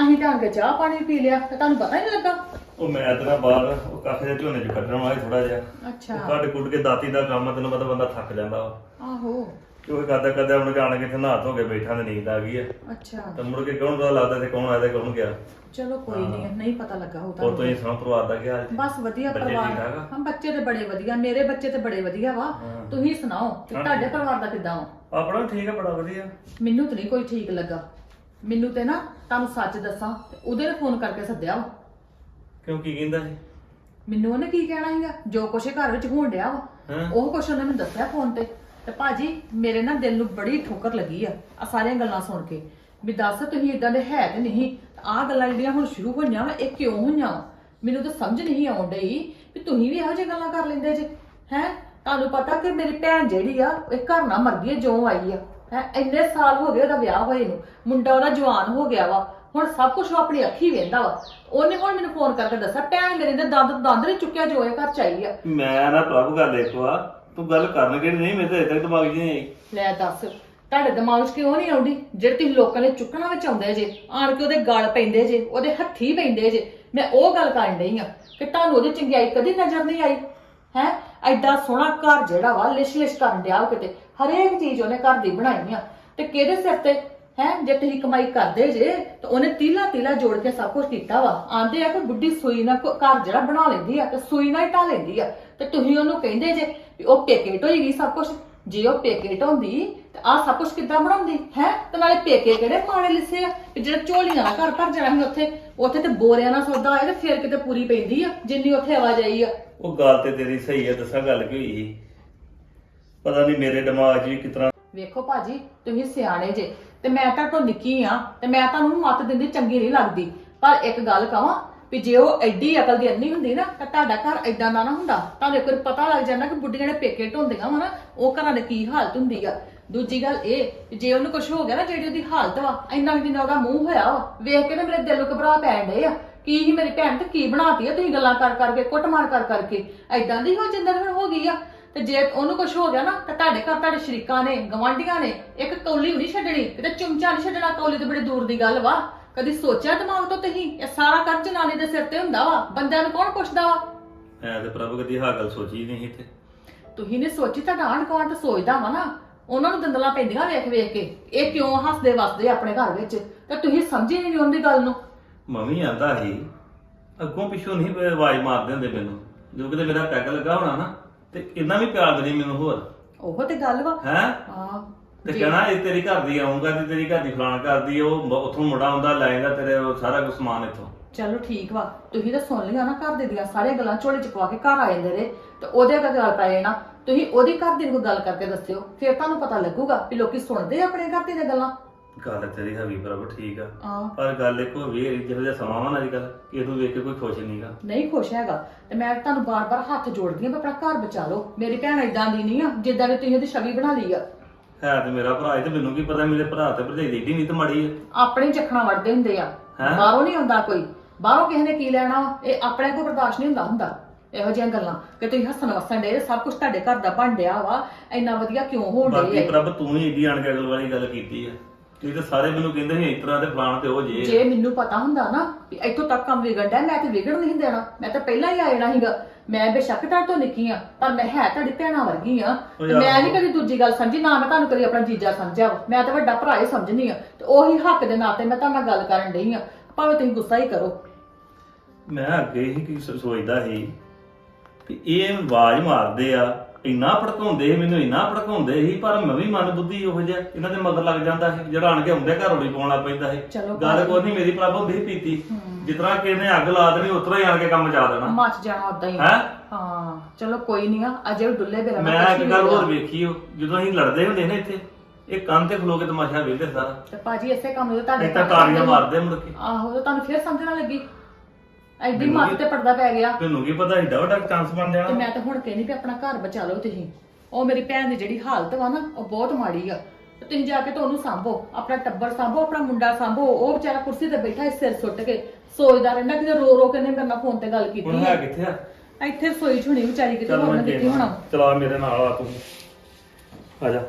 Speaker 3: ਅਸੀਂ ਤਾਂ ਅੱਗੇ ਚਾਹ ਪਾਣੀ ਪੀ ਲਿਆ ਤੇ ਤੁਹਾਨੂੰ ਪਤਾ ਹੀ ਨਹੀਂ ਲੱਗਾ।
Speaker 5: ਉਹ ਮੈਂ ਤੇਰਾ ਬਾਹਰ ਉਹ ਕਾਫੇ ਦੇ ਝੋਨੇ ਚ ਕੱਢਣ ਵਾਲਾ ਥੋੜਾ ਜਿਹਾ।
Speaker 3: ਅੱਛਾ।
Speaker 5: ਕੱਢ ਕੁੱਟ ਕੇ ਦਾਤੀ ਦਾ ਕੰਮ ਆ, ਤੈਨੂੰ ਪਤਾ ਬੰਦਾ ਥੱਕ ਜਾਂਦਾ ਵਾ।
Speaker 3: ਆਹੋ।
Speaker 5: ਤੇ ਉਹ ਕਰਦਾ ਕਰਦਾ ਹੁਣ ਜਾਣ ਕੇ ਨਹਾ ਧੋ ਕੇ ਬੈਠਾ ਤੇ ਨੀਂਦ ਆ ਗਈ ਆ।
Speaker 3: ਅੱਛਾ।
Speaker 5: ਤੇ ਮੁੜ ਕੇ ਕੌਣ ਪਤਾ ਲੱਗਦਾ ਤੇ ਕੌਣ ਆਇਆ ਤੇ ਕੌਣ ਗਿਆ।
Speaker 3: ਚਲੋ ਕੋਈ ਨਹੀਂ ਨਹੀਂ ਪਤਾ ਲੱਗਾ ਹੋ
Speaker 5: ਉਹ ਤੋਂ ਹੀ ਸੁਣਾ ਪਰਿਵਾਰ ਦਾ ਕੀ ਹਾਲ ਜੀ?
Speaker 3: ਬਸ ਵਧੀਆ
Speaker 5: ਬੱਚੇ ਠੀਕ
Speaker 3: ਪਰਿਵਾਰ।
Speaker 5: ਠਾਕ ਆ?
Speaker 3: ਹਾਂ ਬੱਚੇ ਤੇ ਬੜੇ ਵਧੀਆ ਮੇਰੇ ਬੱਚੇ ਤੇ ਬੜੇ ਵਧੀਆ ਵਾ।
Speaker 5: ਹਾਂ।
Speaker 3: ਤੁਸੀਂ ਸੁਣਾਓ ਕਿ
Speaker 5: ਹਾਂ।
Speaker 3: ਤੁਹਾਡੇ ਪਰਿਵਾਰ ਦਾ ਕਿੱਦਾਂ ਵਾ?
Speaker 5: ਆਪਣਾ ਠੀਕ ਆ ਬੜਾ ਵਧੀਆ।
Speaker 3: ਮੈਨੂੰ ਤਾਂ ਨਹੀਂ ਕੋਈ ਠੀਕ ਲੱਗਾ। ਮੈਨੂੰ ਤੇ ਨਾ ਤੁਹਾਨੂੰ ਸੱਚ ਦੱਸਾਂ ਤੇ ਉਹਦੇ ਨੇ ਫੋਨ ਕਰਕੇ ਸੱਦਿਆ ਵਾ।
Speaker 5: ਕਿਉਂ ਕੀ ਕਹਿੰਦਾ ਸੀ?
Speaker 3: ਮੈਨੂੰ ਉਹਨੇ ਕੀ ਕਹਿਣਾ ਸੀਗਾ? ਜੋ ਕੁਛ ਇਹ ਘਰ ਵਿੱਚ ਹੋਣ ਡਿਆ ਵਾ।
Speaker 5: ਹਾਂ।
Speaker 3: ਉਹ ਕੁਛ ਉਹਨੇ ਮੈਨੂੰ ਦੱਸਿਆ ਫੋਨ ਤੇ। ਤੇ ਭਾਜੀ ਮੇਰੇ ਨਾ ਦਿਲ ਨੂੰ ਬੜੀ ਠੋਕਰ ਲੱਗੀ ਆ ਆ ਸਾਰੀਆਂ ਗੱਲਾਂ ਸੁਣ ਕੇ। ਵੀ ਦੱਸ ਤੁਸੀਂ ਇਦਾਂ ਦੇ ਹੈ ਤੇ ਨਹੀਂ ਆਹ ਗੱਲਾਂ ਜਿਹੜੀਆਂ ਹੁਣ ਸ਼ੁਰੂ ਹੋਈਆਂ ਵਾ ਇਹ ਕਿਉਂ ਹੋਈਆਂ ਵਾ? ਮੈਨੂੰ ਤਾਂ ਸਮਝ ਨਹੀਂ ਆਉਣ ਡਈ ਵੀ ਤੁਸੀਂ ਵੀ ਇਹੋ ਜਿਹੀਆਂ ਗੱਲਾਂ ਕਰ ਲੈਂਦੇ ਜੇ ਹੈ? ਤੁਹਾਨੂੰ ਪਤਾ ਕਿ ਮੇਰੀ ਭੈਣ ਜਿਹੜੀ ਆ ਇਹ ਘਰ ਨਾ ਮਰ ਗਈ ਹੈ, ਜਿਉਂ ਆਈ ਆ। ਹੈ? ਇੰਨੇ ਸਾਲ ਹੋ ਗਏ ਉਹਦਾ ਵਿਆਹ ਹੋਏ ਨੂੰ ਮੁੰਡਾ ਉਹਦਾ ਜਵਾਨ ਹੋ ਗਿਆ ਵਾ। ਹੁਣ ਸਭ ਕੁਝ ਉਹ ਆਪਣੀ ਅੱਖੀ ਵੇਂਦਾ ਵਾ। ਉਹਨੇ ਹੁਣ ਮੈਨੂੰ ਫੋਨ ਕਰਕੇ ਦੱਸਿਆ ਭੈਣ ਮੇਰੇ ਦੇ ਦੰਦ ਦੰਦ ਨਹੀਂ ਚੁੱਕਿਆ ਜੋ ਇਹ ਘਰ ਚ ਆਈ ਆ।
Speaker 5: ਮੈਂ ਨਾ ਪ੍ਰਭ ਗੱਲ ਦੇਖੋ ਆ ਤੂੰ ਗੱਲ ਕਰਨ ਨਹੀਂ, ਮੇਰੇ ਤਾਂ ਅਜੇ ਦਿਮਾਗ 'ਚ ਨਹੀਂ ਆਈ।
Speaker 3: ਲੈ ਦੱਸ, ਤੁਹਾਡੇ ਦਿਮਾਗ 'ਚ ਕਿਉਂ ਨਹੀਂ ਆਉਂਦੀ? ਜਿਹੜੇ ਤੁਸੀਂ ਲੋਕਾਂ ਨੇ ਚੁੱਕਣਾ ਵਿੱਚ ਆਉਂਦੇ ਜੇ, ਆਣ ਕੇ ਉਹਦੇ ਗਲ ਪੈਂਦੇ ਜੇ, ਉਹਦੇ ਹੱਥੀ ਪੈਂਦੇ ਜੇ, ਮੈਂ ਉਹ ਗੱਲ ਕਰਨ ਡਈ ਆ ਕਿ ਤੁਹਾਨੂੰ ਉਹਦੀ ਚੰਗਿਆਈ ਕਦੀ ਨਜ਼ਰ ਨਹੀਂ ਆਈ, ਹੈ? ਐਡਾ ਸੋਹਣਾ ਘਰ ਜਿਹੜਾ ਵਾ ਲਿਸ਼ ਲਿਸ਼ ਕਰਨ ਡਿਆ ਉਹ ਕਿਤੇ, ਹਰੇਕ ਚੀਜ਼ ਉਹਨੇ ਘਰ ਦੀ ਬਣਾਈ ਆ। ਤੇ ਕਿਹਦੇ ਸਿਰ ਤੇ? ਹੈ? ਜੇ ਤੁਸੀਂ ਕਮਾਈ ਕਰਦੇ ਜੇ, ਤਾਂ ਉਹਨੇ ਤੀਲਾ ਤੀਲਾ ਜੋੜ ਕੇ ਸਭ ਕੁਝ ਕੀਤਾ ਵਾ। ਆਂਦੇ ਆ ਕਿ ਬੁੱਢੀ ਸੂਈ ਨਾਲ ਕੋ- ਘਰ ਜਿਹੜਾ ਬਣਾ ਲੈਂਦੀ ਆ, ਤੇ ਸੂਈ ਨਾਲ ਹੀ ਢਾ ਲੈਂਦੀ ਆ। ਤੇ ਤੁਸੀਂ ਉਹਨੂੰ ਕਹਿੰਦੇ ਜੇ ਵੀ ਉਹ ਪੇਕੇ ਢੋਈ ਗਈ ਸਭ ਕੁਝ ਜੇ ਉਹ ਪੇਕੇ ਢਾਉਂਦੀ ਤੇ ਆ ਸਭ ਕੁਝ ਕਿੱਦਾਂ ਬਣਾਉਂਦੀ? ਹੈ? ਤੇ ਨਾਲੇ ਪੇਕੇ ਕਿਹੜੇ ਪਾਣੇ ਲਿਸੇ ਆ? ਵੀ ਜਿਹੜਾ ਝੋਲੀਆਂ ਨਾਲ ਘਰ ਭਰ ਜਾਣਾ ਸੀ ਉੱਥੇ ਉੱਥੇ ਤੇ ਬੋਰਿਆਂ ਨਾਲ ਸੌਦਾ ਆਇਆ ਤੇ ਫਿਰ ਕਿਤੇ ਪੂਰੀ ਪੈਂਦੀ ਆ ਜਿੰਨੀ ਉੱਥੇ ਆਵਾਜਾਈ ਆ।
Speaker 5: ਉਹ ਗੱਲ ਤੇ ਤੇਰੀ ਸਹੀ ਹੈ ਦੱਸਾਂ ਗੱਲ ਕੀ ਹੋਈ ਸੀ? ਪਤਾ ਨਹੀਂ ਮੇਰੇ ਦਿਮਾਗ 'ਚ ਵੀ ਕਿਤਨਾ
Speaker 3: ਵੇਖੋ ਭਾਜੀ ਤੁਸੀਂ ਸਿਆਣੇ ਜੇ ਤੇ ਮੈਂ ਤਾਂ ਤੋਂ ਨਿੱਕੀ ਆ ਤੇ ਮੈਂ ਤੁਹਾਨੂੰ ਮੱਤ ਦਿੰਦੀ ਚੰਗੀ ਨਹੀਂ ਲੱਗਦੀ। ਪਰ ਇੱਕ ਗੱਲ ਕਹਾਂ ਵੀ ਜੇ ਉਹ ਐਡੀ ਅਕਲ ਦੀ ਅੰਨੀ ਹੁੰਦੀ ਨਾ, ਤਾਂ ਤੁਹਾਡਾ ਘਰ ਐਡਾ ਦਾ ਨਾ ਹੁੰਦਾ। ਤੁਹਾਨੂੰ ਇੱਕ ਵਾਰ ਪਤਾ ਲੱਗ ਜਾਂਦਾ ਕਿ ਬੁੱਢੀਆਂ ਨੇ ਪੇਕੇ ਢੋਂਦੀਆਂ ਵਾ ਨਾ, ਉਹ ਘਰਾਂ ਦੇ ਕੀ ਹਾਲਤ ਹੁੰਦੀ ਆ। ਦੂਜੀ ਗੱਲ ਇਹ, ਵੀ ਜੇ ਉਹਨੂੰ ਕੁਝ ਹੋ ਗਿਆ ਨਾ, ਜਿਹੜੀ ਉਹਦੀ ਹਾਲਤ ਵਾ, ਇੰਨਾ ਦਿਨ ਉਹਦਾ ਮੂੰਹ ਹੋਇਆ ਵਾ, ਵੇਖ ਕੇ ਨਾ ਮੇਰੇ ਦਿਲ ਨੂੰ ਘਬਰਾ ਪੈਣ ਡਏ ਆ। ਕੀ ਹੀ ਮੇਰੀ ਭੈਣ ਤੇ ਕੀ ਬਣਾਤੀ ਆ ਤੁਸੀਂ ਗੱਲਾਂ ਕਰ ਕਰਕੇ, ਕੁੱਟਮਾਰ ਕਰ ਕਰਕੇ। ਐਦਾਂ ਦੀ ਹੋ ਜਿੰਦਾ ਹੁਣ ਹੋ ਗਈ ਆ। ਤੇ ਜੇ ਉਹਨੂੰ ਕੁਝ ਹੋ ਗਿਆ ਨਾ, ਤਾਂ ਤੁਹਾਡੇ ਘਰ ਤੁਹਾਡੇ ਸ਼ਰੀਕਾਂ ਨੇ, ਗਵਾਂਢੀਆਂ ਨੇ, ਇੱਕ ਕੌਲੀ ਵੀ ਨਹੀਂ ਛੱਡਣੀ ਤੇ ਚੁੰਮਚਾ ਨਹੀਂ ਛੱਡਣਾ, ਕੌਲੀ ਤੇ ਬੜੀ ਦੂਰ ਦੀ ਗੱਲ ਵਾ। ਕਦੀ ਸੋਚਿਆ ਦਿਮਾਗ ਤੋਂ ਤੁਸੀਂ? ਇਹ ਸਾਰਾ ਕਰ ਜਨਾਨੀ ਦੇ ਸਿਰ ਤੇ ਹੁੰਦਾ ਵਾ। ਬੰਦਿਆਂ ਨੂੰ ਕੌਣ ਪੁੱਛਦਾ ਵਾ?
Speaker 5: ਮੈਂ ਤੇ ਪ੍ਰਭ ਕਦੀ ਆਹ ਗੱਲ ਸੋਚੀ ਨਹੀਂ ਤੇ
Speaker 3: ਤੁਸੀਂ ਨੇ ਸੋਚੀ ਤਾਂ ਗੁਆਂਢ ਤਾਂ ਸੋਚਦਾ ਵਾ ਨਾ। ਉਹਨਾਂ ਨੂੰ ਦੰਦਲਾਂ ਪੈਂਦੀਆਂ ਵੇਖ ਵੇਖ ਕੇ। ਇਹ ਕਿਉਂ ਹੱਸਦੇ ਵਸਦੇ ਆਪਣੇ ਘਰ ਵਿੱਚ? ਤੇ ਤੁਸੀਂ ਸਮਝੀ ਨਹੀਂ ਉਹਦੀ ਗੱਲ ਨੂੰ?
Speaker 5: ਮੰਮੀ ਆਂਦਾ ਸੀ ਅੱਗੋਂ ਪਿੱਛੋਂ ਨਹੀਂ ਬ- ਆਵਾਜ਼ ਮਾਰਦੇ ਹੁੰਦੇ ਮੈਨੂੰ। ਜਦੋਂ ਕਿਤੇ ਮੇਰਾ ਪੈਗ ਲੱਗਾ ਹੋਣਾ ਨਾ ਤੇ ਇੰਨਾ ਵੀ ਪਿਆਰ ਦੇਣੀ ਮੈਨੂੰ ਹੋਰ।
Speaker 3: ਉਹ ਤੇ ਗੱਲ ਵਾ।
Speaker 5: ਹੈ?
Speaker 3: ਹਾਂ।
Speaker 5: ਤੇ
Speaker 3: ਜੀ।
Speaker 5: ਕਹਿਣਾ ਇਹ ਤੇਰੀ ਘਰ ਦੀ ਆਉਂਗਾ ਤੇ ਤੇਰੀ ਘਰ ਦੀ ਫਲਾਣ ਕਰਦੀ ਉਹ ਬ- ਉੱਥੋਂ ਮੁੰਡਾ ਆਉਂਦਾ ਲੈ ਜਾਂਦਾ ਤੇਰੇ ਉਹ ਸਾਰਾ ਕੁਝ ਸਮਾਨ ਇੱਥੋਂ।
Speaker 3: ਚਲੋ ਠੀਕ ਵਾ ਤੁਸੀਂ ਤਾਂ ਸੁਣ ਲਿਆ ਨਾ ਘਰ ਦੇ ਦੀਆਂ ਸਾਰੀਆਂ ਗੱਲਾਂ ਝੋਲੇ ਚ ਪਵਾ ਕੇ ਘਰ ਆ ਜਾਂਦੇ ਨੇ ਤੇ ਉਹਦੇ ਅੱਗੇ ਗੱਲ ਪੈ ਜਾਣਾ। ਤੁਸੀਂ ਉਹਦੀ ਘਰ ਦੀ ਨੂੰ ਗੱਲ ਕਰਕੇ ਦੱਸਿਓ ਫਿਰ ਤੁਹਾਨੂੰ ਪਤਾ ਲੱਗੂਗਾ ਵੀ ਲੋਕੀ ਸੁਣਦੇ ਆ ਆਪਣੇ ਘਰ ਦੀਆਂ ਗੱਲਾਂ।
Speaker 5: ਗੱਲ ਤੇਰੀ ਹਵੀ ਪ੍ਰਭ ਠੀਕ ਆ।
Speaker 3: ਆ
Speaker 5: ਪਰ ਗੱਲ ਇੱਕ ਗਈ ਜਿਹੋ ਜਿਹਾ ਸਮਾਂ ਵਾ ਨਾ ਅੱਜ ਕੱਲ ਇਹਨੂੰ ਵੇਖ ਕੇ ਕੋਈ ਖੁਸ਼ ਨਹੀਂਗਾ
Speaker 3: ਨਹੀਂ ਖੁਸ਼ ਹੈਗਾ ਤੇ ਮੈਂ ਤੁਹਾਨੂੰ ਬਾਰ-ਬਾਰ ਹੱਥ ਜੋੜਦੀ ਆ ਵੀ ਆਪਣਾ ਘਰ ਬਚਾ ਲਓ। ਮੇਰੀ ਭੈਣ ਇਦਾਂ ਦੀ ਨਹੀਂ ਆ ਜਿੱਦਾਂ ਦੀ ਤੁਸੀਂ ਉਹਦੀ ਛਵੀ ਬਣਾ ਲਈ ਆ।
Speaker 5: ਹੈ ਤੇ ਮੇਰਾ ਭਰਾ ਹੈ ਤੇ ਮੈਨੂੰ ਕੀ ਪਤਾ ਮੇਰੇ ਭਰਾ ਤੇ ਭਰਜਾਈ ਦੀ ਏਡੀ ਨਹੀਂ ਤੇ ਮਾੜੀ ਹੈ
Speaker 3: ਆਪਣੇ ਚੱਖਣਾ ਵੜਦੇ ਹੁੰਦੇ ਆ।
Speaker 5: ਹੈਂ?
Speaker 3: ਬਾਹਰੋਂ ਨਹੀਂ ਆਉਂਦਾ ਕੋਈ। ਬਾਹਰੋਂ ਕਿਸੇ ਨੇ ਕੀ ਲੈਣਾ? ਵਾ? ਇਹ ਆਪਣੇ ਕੋਲ ਬਰਦਾਸ਼ਤ ਨਹੀਂ ਹੁੰਦਾ ਹੁੰਦਾ। ਇਹੋ ਜਿਹੀਆਂ ਗੱਲਾਂ। ਕਿ ਤੁਸੀਂ ਹੱਸਣ ਵਸਣ ਦੇ ਸਭ ਕੁਝ ਤੁਹਾਡੇ ਘਰ ਦਾ ਬਣ ਡਿਆ ਵਾ। ਇੰਨਾ ਵਧੀਆ ਕਿਉਂ ਹੋਣ
Speaker 5: ਬਾਕੀ ਪ੍ਰਭ ਤੂੰ ਹੀ ਏਡੀ ਅਗਲ ਵਾਲੀ ਗੱਲ ਕੀਤੀ ਹੈ ਤੁਸੀਂ ਤੇ ਸਾਰੇ ਮੈਨੂੰ ਕਹਿੰਦੇ ਸੀ ਇਸ ਤਰ੍ਹਾਂ ਤੇ ਫਲਾਣ ਤੇ ਉਹ ਜੇ
Speaker 3: ਜੇ ਮੈਨੂੰ ਪਤਾ ਹੁੰਦਾ ਨਾ ਵੀ ਇੱਥੋਂ ਤੱਕ ਕੰਮ ਵਿਗੜਦਾ ਮੈਂ ਤੇ ਵਿਗੜ ਨਹੀਂ ਦੇਣਾ। ਮੈਂ ਤਾਂ ਪਹਿਲਾਂ ਹੀ ਆ ਜਾਣਾ ਸੀਗਾ। ਮੈਂ ਬੇਸ਼ੱਕ ਤੁਹਾਡੇ ਤੋਂ ਨਿੱਕੀ ਆ ਪਰ ਮੈਂ ਹੈ ਤੁਹਾਡੀ ਭੈਣਾਂ ਵਰਗੀ ਆ। ਤੇ
Speaker 5: ਯਾਰ
Speaker 3: ਮੈਂ ਨਹੀਂ ਕਦੀ ਦੂਜੀ ਗੱਲ ਸਮਝੀ ਨਾ ਮੈਂ ਤੁਹਾਨੂੰ ਕਦੀ ਆਪਣਾ ਜੀਜਾ ਸਮਝਿਆ ਵਾ। ਮੈਂ ਤਾਂ ਵੱਡਾ ਭਰਾ ਹੀ ਸਮਝਣੀ ਆ। ਤੇ ਉਹੀ ਹੱਕ ਦੇ ਨਾਤੇ ਮੈਂ ਤੁਹਾਡੇ ਨਾਲ ਗੱਲ ਕਰਨ ਡਈ ਆ। ਭਾਵੇਂ ਤੁਸੀਂ ਗੁੱਸਾ ਹੀ ਕਰੋ।
Speaker 5: ਮੈਂ ਅੱਗੇ ਹੀ ਕੀ ਸੋ- ਸੋਚਦਾ ਸੀ ਕਿ ਇਹ ਆਵਾਜ਼ ਮਾਰਦੇ ਆ ਇੰਨਾ ਭੜਕਾਉਂਦੇ ਸੀ ਮੈਨੂੰ ਇੰਨਾ ਭੜਕਾਉਂਦੇ ਸੀ ਪਰ ਮੈਂ ਵੀ ਮਨ ਬੁੱਧੀ ਉਹ ਜਿਹਾ ਇਹਨਾਂ ਦੇ ਮਗਰ ਲੱਗ ਜਾਂਦਾ ਸੀ ਜਿਹੜਾ ਆਣ ਕੇ ਆਉਂਦੇ ਘਰ ਰੋੜੀ ਪਾਉਣ ਲੱਗ ਪੈਂਦਾ ਸੀ।
Speaker 3: ਚਲੋ
Speaker 5: ਗੱਲ। ਕੋਈ ਨਹੀਂ ਮੇਰੀ ਪ੍ਰਭ ਹੁੰਦੀ ਸੀ ਪੀਤੀ। ਜਿਤਨਾ ਕਿਸੇ ਨੇ ਅੱਗ ਲਾ ਦੇਣੀ ਉਤਰਾ ਹੀ ਆਣ ਕੇ ਕੰਮ ਜਾ ਦੇਣਾ।
Speaker 3: ਮੱਚ ਜਾਣਾ ਉਦਾਂ ਹੀ।
Speaker 5: ਹੈ?
Speaker 3: ਹਾਂ ਚਲੋ ਕੋਈ ਨਹੀਂ ਆ ਅਜੇ ਵੀ ਡੁੱਲੇ ਬੇਰਾ
Speaker 5: ਮੈਂ ਇੱਕ ਗੱਲ ਹੋਰ ਵੇਖੀ ਉਹ ਜਦੋਂ ਅਸੀਂ ਲੜਦੇ ਹੁੰਦੇ ਨੇ ਇੱਥੇ ਇਹ ਕੰਨ ਤੇ ਖਲੋ ਕੇ ਤਮਾਸ਼ਾ ਵੇਖਦੇ ਸਾਰਾ।
Speaker 3: ਤੇ ਭਾਜੀ ਇਸੇ ਕੰਮ ਨੂੰ ਤੁਹਾਡੇ
Speaker 5: ਇਹ ਤਾਂ ਤਾੜੀਆਂ ਮਾਰਦੇ ਮੁੜ ਕੇ।
Speaker 3: ਆਹੋ ਤੇ ਤੁਹਾਨੂੰ ਫੇਰ ਸਮਝਣਾ ਲੱਗੀ। ਐਡੀ ਮੱਤ ਤੇ ਪਰਦਾ ਪੈ ਗਿਆ।
Speaker 5: ਤੈਨੂੰ ਕੀ ਪਤਾ ਏਡਾ ਵੱਡਾ ਚਾਂਸ ਬਣ
Speaker 3: ਤੇ
Speaker 5: ਜਾਣਾ
Speaker 3: ਮੈਂ ਤਾਂ ਹੁਣ ਕਹਿੰਦੀ ਵੀ ਆਪਣਾ ਘਰ ਬਚਾ ਲਓ ਤੁਸੀਂ। ਉਹ ਮੇਰੀ ਭੈਣ ਦੀ ਜਿਹੜੀ ਹਾਲਤ ਵਾ ਨਾ ਉਹ ਬਹੁਤ ਮਾੜੀ ਆ। ਤੇ ਤੁਸੀਂ ਜਾ ਕੇ ਤਾਂ ਉਹਨੂੰ ਸਾਂਭੋ ਆਪਣਾ ਟੱਬਰ ਸਾਂਭੋ ਆਪਣਾ ਮੁੰਡਾ ਸਾਂਭੋ। ਉਹ ਵਿਚਾਰਾ ਕੁਰਸੀ ਤੇ ਬੈਠਾ ਹੈ, ਸਿਰ ਸੁੱਟ ਕੇ। ਸੋਚਦਾ ਰਹਿੰਦਾ ਕਿ ਰੋ ਰੋ ਕੇ ਨੇ ਮੇਰੇ ਨਾਲ ਫੋਨ ਤੇ ਗੱਲ
Speaker 5: ਹੁਣ
Speaker 3: ਕੀਤੀ
Speaker 5: ਹੈ
Speaker 3: ਹੈ
Speaker 5: ਕਿੱਥੇ ਆ?
Speaker 3: ਇੱਥੇ ਰਸੋਈ ਚ ਹੁਣੀ ਵਿਚਾਰੀ ਕਿਤੇ
Speaker 5: ਚੱਲ
Speaker 3: ਹੋਰ
Speaker 5: ਮੈਂ
Speaker 3: ਨਾ ਕਿੱਥੇ
Speaker 5: ਦੇਖਦਾ।
Speaker 3: ਹੋਣਾ
Speaker 5: ਚਲਾ ਮੇਰੇ ਨਾਲ ਆ ਤੂੰ। ਆ ਜਾ।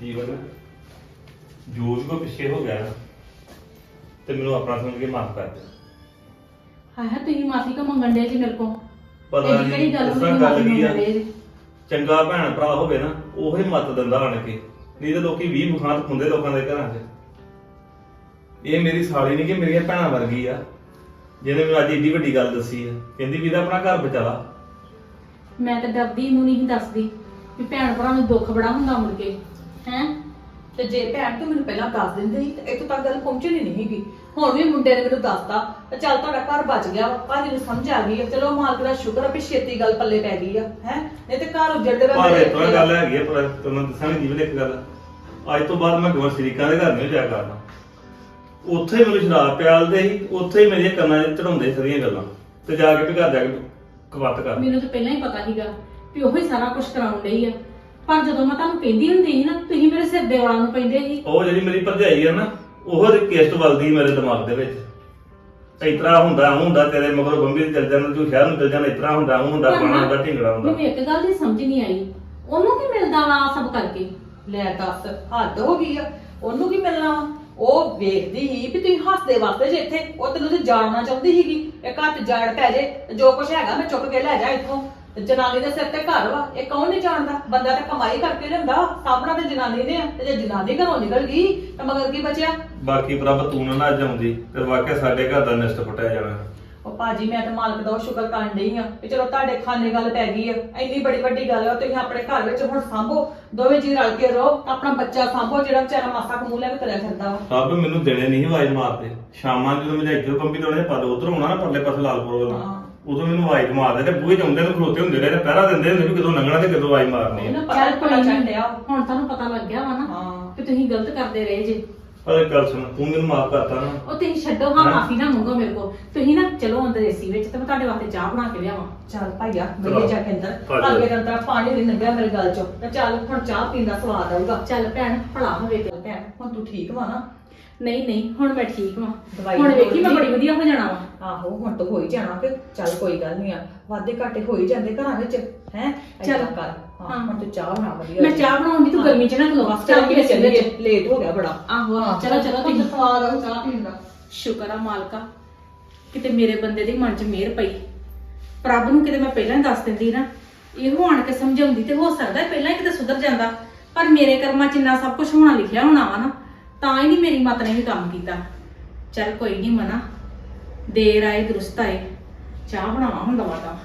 Speaker 5: ਜੀਵਨ ਜੋ ਵੀ ਕੋ ਪਿੱਛੇ ਹੋ ਗਿਆ ਨਾ। ਤੇ ਮੈਨੂੰ ਆਪਣਾ ਸਮਝ ਕੇ ਮਾਫ ਕਰ ਦੇ
Speaker 2: ਹਾਏ ਹਾਏ ਤੁਸੀਂ ਮਾਫੀ ਕਾ ਮੰਗਣ ਦੇ ਜੀ ਮੇਰੇ ਕੋਲ?
Speaker 5: ਪਤਾ
Speaker 2: ਇਹਦੀ
Speaker 5: ਨਹੀਂ
Speaker 2: ਕਿਹੜੀ ਗੱਲ
Speaker 5: ਤਰ੍ਹਾਂ ਗੱਲ
Speaker 2: ਮਾਫੀ
Speaker 5: ਕੀ ਆ?
Speaker 2: ਮੰਗਣ ਦੇ ਜੀ?
Speaker 5: ਚੰਗਾ ਭੈਣ ਭਰਾ ਹੋਵੇ ਨਾ ਉਹੀ ਮੱਤ ਦਿੰਦਾ ਆਣ ਕੇ। ਨਹੀਂ ਤੇ ਲੋਕੀ 20 ਮੁਖਾਂਤ ਹੁੰਦੇ ਲੋਕਾਂ ਦੇ ਘਰਾਂ 'ਚ। ਇਹ ਮੇਰੀ ਸਾਲੀ ਨਹੀਂ ਕਿ ਮੇਰੀਆਂ ਭੈਣਾਂ ਵਰਗੀ ਆ ਜਿਹਨੇ ਮੈਨੂੰ ਅੱਜ ਏਡੀ ਵੱਡੀ ਗੱਲ ਦੱਸੀ ਆ। ਕਹਿੰਦੀ ਵੀ ਇਹਦਾ ਆਪਣਾ ਘਰ ਬਚਾ ਲਾ
Speaker 2: ਮੈਂ ਤਾਂ ਡਰਦੀ ਨੂੰ ਨਹੀਂ ਦੱਸਦੀ ਵੀ ਭੈਣ ਭਰਾ ਨੂੰ ਦੁੱਖ ਬੜਾ ਹੁੰਦਾ ਮੁੜ ਕੇ। ਹੈ?
Speaker 3: ਤੇ ਜੇ ਭੈਣ ਤੂੰ ਮੈਨੂੰ ਪਹਿਲਾਂ ਦੱਸ ਦਿੰਦੀ ਤੇ ਇੱਥੋਂ ਤੱਕ ਗੱਲ ਪਹੁੰਚਣੀ ਨਹੀਂ ਸੀਗੀ। ਹੁਣ ਵੀ ਮੁੰਡੇ ਨੇ ਮੈਨੂੰ ਦੱਸਤਾ ਤੇ ਚੱਲ ਤੁਹਾਡਾ ਘਰ ਬਚ ਗਿਆ ਭਾਜੀ ਨੂੰ ਸਮਝ ਆ ਗਈ ਆ ਚਲੋ ਮਾਲਕ ਦਾ ਸ਼ੁਕਰ ਆ ਵੀ ਛੇਤੀ ਗੱਲ ਪੱਲੇ ਪੈ ਗਈ ਆ ਹੈ? ਨਹੀਂ ਤੇ ਘਰ ਉੱਜੜੇਗਾ
Speaker 5: ਪਰ
Speaker 3: ਮੇਰੇ
Speaker 5: ਇਹ ਤਾਂ ਗੱਲ ਹੈਗੀ ਆ ਪਰ ਤੁਹਾਨੂੰ ਦੱਸਾਂਗੇ ਜੀਵਨ ਇੱਕ ਗੱਲ। ਅੱਜ ਤੋਂ ਬਾਅਦ ਮੈਂ ਗਵਰ ਸ਼ਰੀਕਾਂ ਦੇ ਘਰ ਨਹੀਂ ਜਾ ਕਰਨਾ ਉੱਥੇ ਹੀ ਮੈਨੂੰ ਸ਼ਰਾਬ ਪਿਆਲਦੇ ਸੀ ਉੱਥੇ ਹੀ ਮੇਰੀਆਂ ਕੰਨਾਂ 'ਚ ਚੜਾਉਂਦੇ ਸਾਰੀਆਂ ਗੱਲਾਂ। ਤੇ ਜਾ ਕੇ ਵੀ ਘਰ ਜਾ ਕੇ ਕਵਤ ਕਰ
Speaker 2: ਮੈਨੂੰ ਤਾਂ ਪਹਿਲਾਂ ਹੀ ਪਤਾ ਸੀਗਾ ਵੀ ਉਹੀ ਸਾਰਾ ਕੁਝ ਕਰਾਉਣ ਡਈ ਆ। ਪਰ ਜਦੋਂ ਮੈਂ ਤੁਹਾਨੂੰ ਕਹਿੰਦੀ ਹੁੰਦੀ ਸੀ ਨਾ ਤੁਸੀਂ ਮੇਰੇ ਸਿਰ ਦੇ ਵਾਲਾਂ ਨੂੰ ਪੈਂਦੇ ਸੀ।
Speaker 5: ਉਹ ਜਿਹੜੀ ਮੇਰੀ ਭਰਜਾਈ ਆ ਨਾ ਉਹ ਰਿਕਵੈਸਟ ਵੱਲਦੀ ਮੇਰੇ ਦਿਮਾਗ ਦੇ ਵਿੱਚ। ਇਤਰਾ ਹੁੰਦਾ ਹੁੰਦਾ ਤੇਰੇ ਮਗਰ ਬੰਬੀ ਤੇ ਚੱਲ ਜਾਂਦਾ ਤੂੰ ਸ਼ਹਿਰ ਨੂੰ ਚੱਲ ਜਾਂਦਾ ਇਤਰਾ ਹੁੰਦਾ ਉਹ ਹੁੰਦਾ
Speaker 2: ਪਰ
Speaker 5: ਪਾਣਾ ਹੁੰਦਾ ਢਿੰਗੜਾ ਹੁੰਦਾ।
Speaker 2: ਮੈਨੂੰ ਇੱਕ ਗੱਲ ਦੀ ਸਮਝ ਨਹੀਂ ਆਈ। ਉਹਨੂੰ ਕੀ ਮਿਲਦਾ ਵਾ ਆਹ ਸਭ ਕਰਕੇ?
Speaker 3: ਲੈ ਦੱਸ ਹੱਦ ਹੋ ਗਈ ਆ। ਉਹਨੂੰ ਕੀ ਮਿਲਣਾ ਵਾ? ਉਹ ਵੇਖਦੀ ਸੀ ਵੀ ਤੁਸੀਂ ਹੱਸਦੇ ਵਾਸਤੇ ਜੇ ਇੱਥੇ। ਉਹ ਤੈਨੂੰ ਤੇ ਜਾਣਨਾ ਚਾਹੁੰਦੀ ਸੀਗੀ। ਇਹ ਘਰ ਤੇ ਜਾੜ ਪੈ ਜੇ ਤੇ ਜੋ ਕੁਛ ਹੈਗਾ ਮੈਂ ਚੁੱਕ ਕੇ ਲੈ ਜਾ ਇੱਥੋਂ। ਤੇ ਜਨਾਨੀ ਦੇ ਸਿਰ ਤੇ ਘਰ ਵਾ ਇਹ ਕੌਣ ਨਹੀਂ ਜਾਣਦਾ? ਬੰਦਾ ਤਾਂ ਕਮਾਈ ਕਰਕੇ ਲਿਆਉਂਦਾ ਸਾਹਮਣਾ ਤੇ ਜਨਾਨੀ ਨੇ ਆ ਤੇ ਜੇ ਜਨਾਨੀ ਘਰੋਂ ਨਿਕਲ ਗਈ ਤਾਂ ਮਗਰ ਕੀ ਬਚਿਆ?
Speaker 5: ਬਾਕੀ ਪ੍ਰਭ ਤੂੰ ਨਾ ਨਾ ਜਾਉਂਦੀ ਤੇ ਵਾਕਿਆ ਸਾਡੇ ਘਰ ਦਾ ਨਿਸ਼ਟ ਫਟਿਆ ਜਾਣਾ।
Speaker 3: ਉਹ ਭਾਜੀ ਮੈਂ ਤਾਂ ਮਾਲਕ ਦਾ ਉਹ ਸ਼ੁਕਰ ਕਰਨ ਡਈ ਆ ਵੀ ਚਲੋ ਤੁਹਾਡੇ ਖਾਨੇ ਗੱਲ ਪੈ ਗਈ ਆ। ਇੰਨੀ ਬੜੀ ਵੱਡੀ ਗੱਲ ਆ ਤੁਸੀਂ ਆਪਣੇ ਘਰ ਵਿੱਚ ਹੁਣ ਸਾਂਭੋ ਦੋਵੇਂ ਜੀ ਰਲ ਕੇ ਰਹੋ ਆਪਣਾ ਬੱਚਾ ਸਾਂਭੋ ਜਿਹੜਾ ਵਿਚਾਰਾ ਮਾਸਾ ਕਮੂ ਲੈ ਕੇ ਤੁਰਿਆ ਫਿਰਦਾ ਵਾ।
Speaker 5: ਰੱਬ ਮੈਨੂੰ ਦਿਨੇ ਨਹੀਂ ਆਵਾਜ਼ ਮਾਰਦੇ। ਸ਼ਾਮਾਂ ਨੂੰ ਜਦੋਂ ਮੈਂ ਇੱਧਰ ਬੰਬੀ ਦੋਣੇ ਪਾ ਉਧਰ ਹੋਣਾ ਨਾ ਪਰਲੇ ਪਾਸੇ ਲਾਲਪੁਰ ਵੱਲ।
Speaker 3: ਹਾਂ।
Speaker 5: ਉਦੋਂ ਮੈਨੂੰ ਆਵਾਜ਼ ਮਾਰਦੇ ਤੇ ਬੂਹੇ ਚ ਆਉਂਦੇ ਨੂੰ ਖਲੋਤੇ ਹੁੰਦੇ ਰਹੇ ਤੇ ਪਹਿਰਾ ਦਿੰਦੇ ਹੁੰਦੇ ਵੀ ਕਦੋਂ ਲੰਘਣਾ ਤੇ ਕਦੋਂ ਆਵਾਜ਼ ਮਾਰਨੀ
Speaker 3: ਪਤਾ
Speaker 2: ਚੱਲ
Speaker 3: ਪਤਾ
Speaker 2: ਕੋਈ
Speaker 3: ਚੱਲ
Speaker 2: ਨੀ।
Speaker 3: ਡਿਆ
Speaker 2: ਹੁਣ ਤੁਹਾਨੂੰ ਪਤਾ ਲੱਗ ਗਿਆ ਵਾ ਨਾ
Speaker 3: ਹਾਂ।
Speaker 2: ਕਿ ਤੁਸੀਂ ਗਲਤ ਕਰਦੇ ਰਹੇ ਜੇ।
Speaker 5: ਪਰ ਇੱਕ ਗੱਲ ਸੁਣ ਤੂੰ ਮੈਨੂੰ ਮਾਫ ਕਰਤਾ ਨਾ।
Speaker 2: ਉਹ ਤੁਸੀਂ ਛੱਡੋ ਹਾਂ
Speaker 5: ਹਾਂ।
Speaker 2: ਮਾਫੀ ਨਾ ਮੰਗੋ ਮੇਰੇ ਕੋਲ। ਤੁਸੀਂ ਨਾ ਚਲੋ ਅੰਦਰ ਏਸੀ ਵਿੱਚ ਤੇ ਮੈਂ ਤੁਹਾਡੇ ਵਾਸਤੇ ਚਾਹ ਬਣਾ ਕੇ ਲਿਆਵਾਂ।
Speaker 3: ਚੱਲ ਭਾਈਆ। ਮੇਰੇ ਜਾ ਕੇ ਅੰਦਰ।
Speaker 5: ਆ ਜਾਓ।
Speaker 3: ਅੱਗੇ ਤਾਂ ਤੇਰਾ ਪਾਣੀ ਨਹੀਂ ਲੰਘਿਆ ਮੇਰੇ ਗਲ ਚੋਂ। ਤੇ ਚੱਲ ਹੁਣ ਚਾਹ ਪੀਣ ਦਾ ਸਵਾਦ ਆਊਗਾ।
Speaker 2: ਚੱਲ ਭੈਣ ਭਲਾ ਹੋਵੇ ਤੇ।
Speaker 3: ਭੈਣ ਹੁਣ ਤੂੰ ਠੀਕ ਵਾ ਨਾ?
Speaker 2: ਨਹੀਂ ਨਹੀਂ ਹੁਣ ਮੈਂ ਠੀਕ ਵਾਂ।
Speaker 3: ਦਵਾਈ
Speaker 2: ਹੁਣ ਵੇਖੀ ਮੈਂ ਬੜੀ ਵਧੀਆ ਹੋ ਜਾਣਾ ਵਾ।
Speaker 3: ਆਹੋ ਹੁਣ ਤਾਂ ਹੋ ਹੀ ਜਾਣਾ ਕਿ ਚੱਲ ਕੋਈ ਗੱਲ ਨਹੀਂ ਆ। ਵਾਦੇ ਘਾਟੇ ਹੋ ਹੀ ਜਾਂਦੇ ਘਰਾਂ ਵਿੱਚ ਹੈ?
Speaker 2: ਚੱਲ।
Speaker 3: ਕਰ। ਹਾਂ
Speaker 2: ਹਾਂ।
Speaker 3: ਹੁਣ ਤੂੰ ਚਾਹ ਬਣਾ ਵਧੀਆ
Speaker 2: ਮੈਂ ਚਾਹ ਬਣਾਉਂਦੀ ਤੂੰ ਗਰਮੀ ਚ ਨਾ ਖਲੋ ਚੱਲ ਕੇ
Speaker 3: ਚੱਲੀਏ। ਲੇਟ ਹੋ ਗਿਆ ਬੜਾ।
Speaker 2: ਆਹੋ ਆਹੋ, ਚਲੋ ਚਲੋ ਤੁਸੀਂ
Speaker 3: ਸਵਾਦ ਆਊ ਚਾਹ ਪੀਣ ਦਾ।
Speaker 2: ਸ਼ੁਕਰ ਆ ਮਾਲਕਾ ਕਿਤੇ ਮੇਰੇ ਬੰਦੇ ਦੇ ਮਨ 'ਚ ਮਿਹਰ ਪਈ। ਪ੍ਰਭ ਨੂੰ ਕਿਤੇ ਮੈਂ ਪਹਿਲਾਂ ਹੀ ਦੱਸ ਦਿੰਦੀ ਨਾ ਇਹੋ ਆਣ ਕੇ ਸਮਝਾਉਂਦੀ ਤੇ ਹੋ ਸਕਦਾ ਪਹਿਲਾਂ ਹੀ ਕਿਤੇ ਸੁਧਰ ਜਾਂਦਾ। ਪਰ ਮੇਰੇ ਕਰਮਾਂ 'ਚ ਇੰਨਾ ਸਭ ਕੁਝ ਹੋਣਾ ਲਿਖਿਆ ਹੋਣਾ ਵਾ ਨਾ। ਤਾਂ ਹੀ ਨਹੀਂ ਮੇਰੀ ਮਤ ਨੇ ਵੀ ਕੰਮ ਕੀਤਾ। ਚੱਲ ਕੋਈ ਨਹੀਂ ਮਨਾ। ਦੇਰ ਆਏ, ਦਰੁਸਤ ਆਏ। ਚਾਹ ਬਣਾਵਾਂ ਹੁਣ ਦਵਾ ਦਾ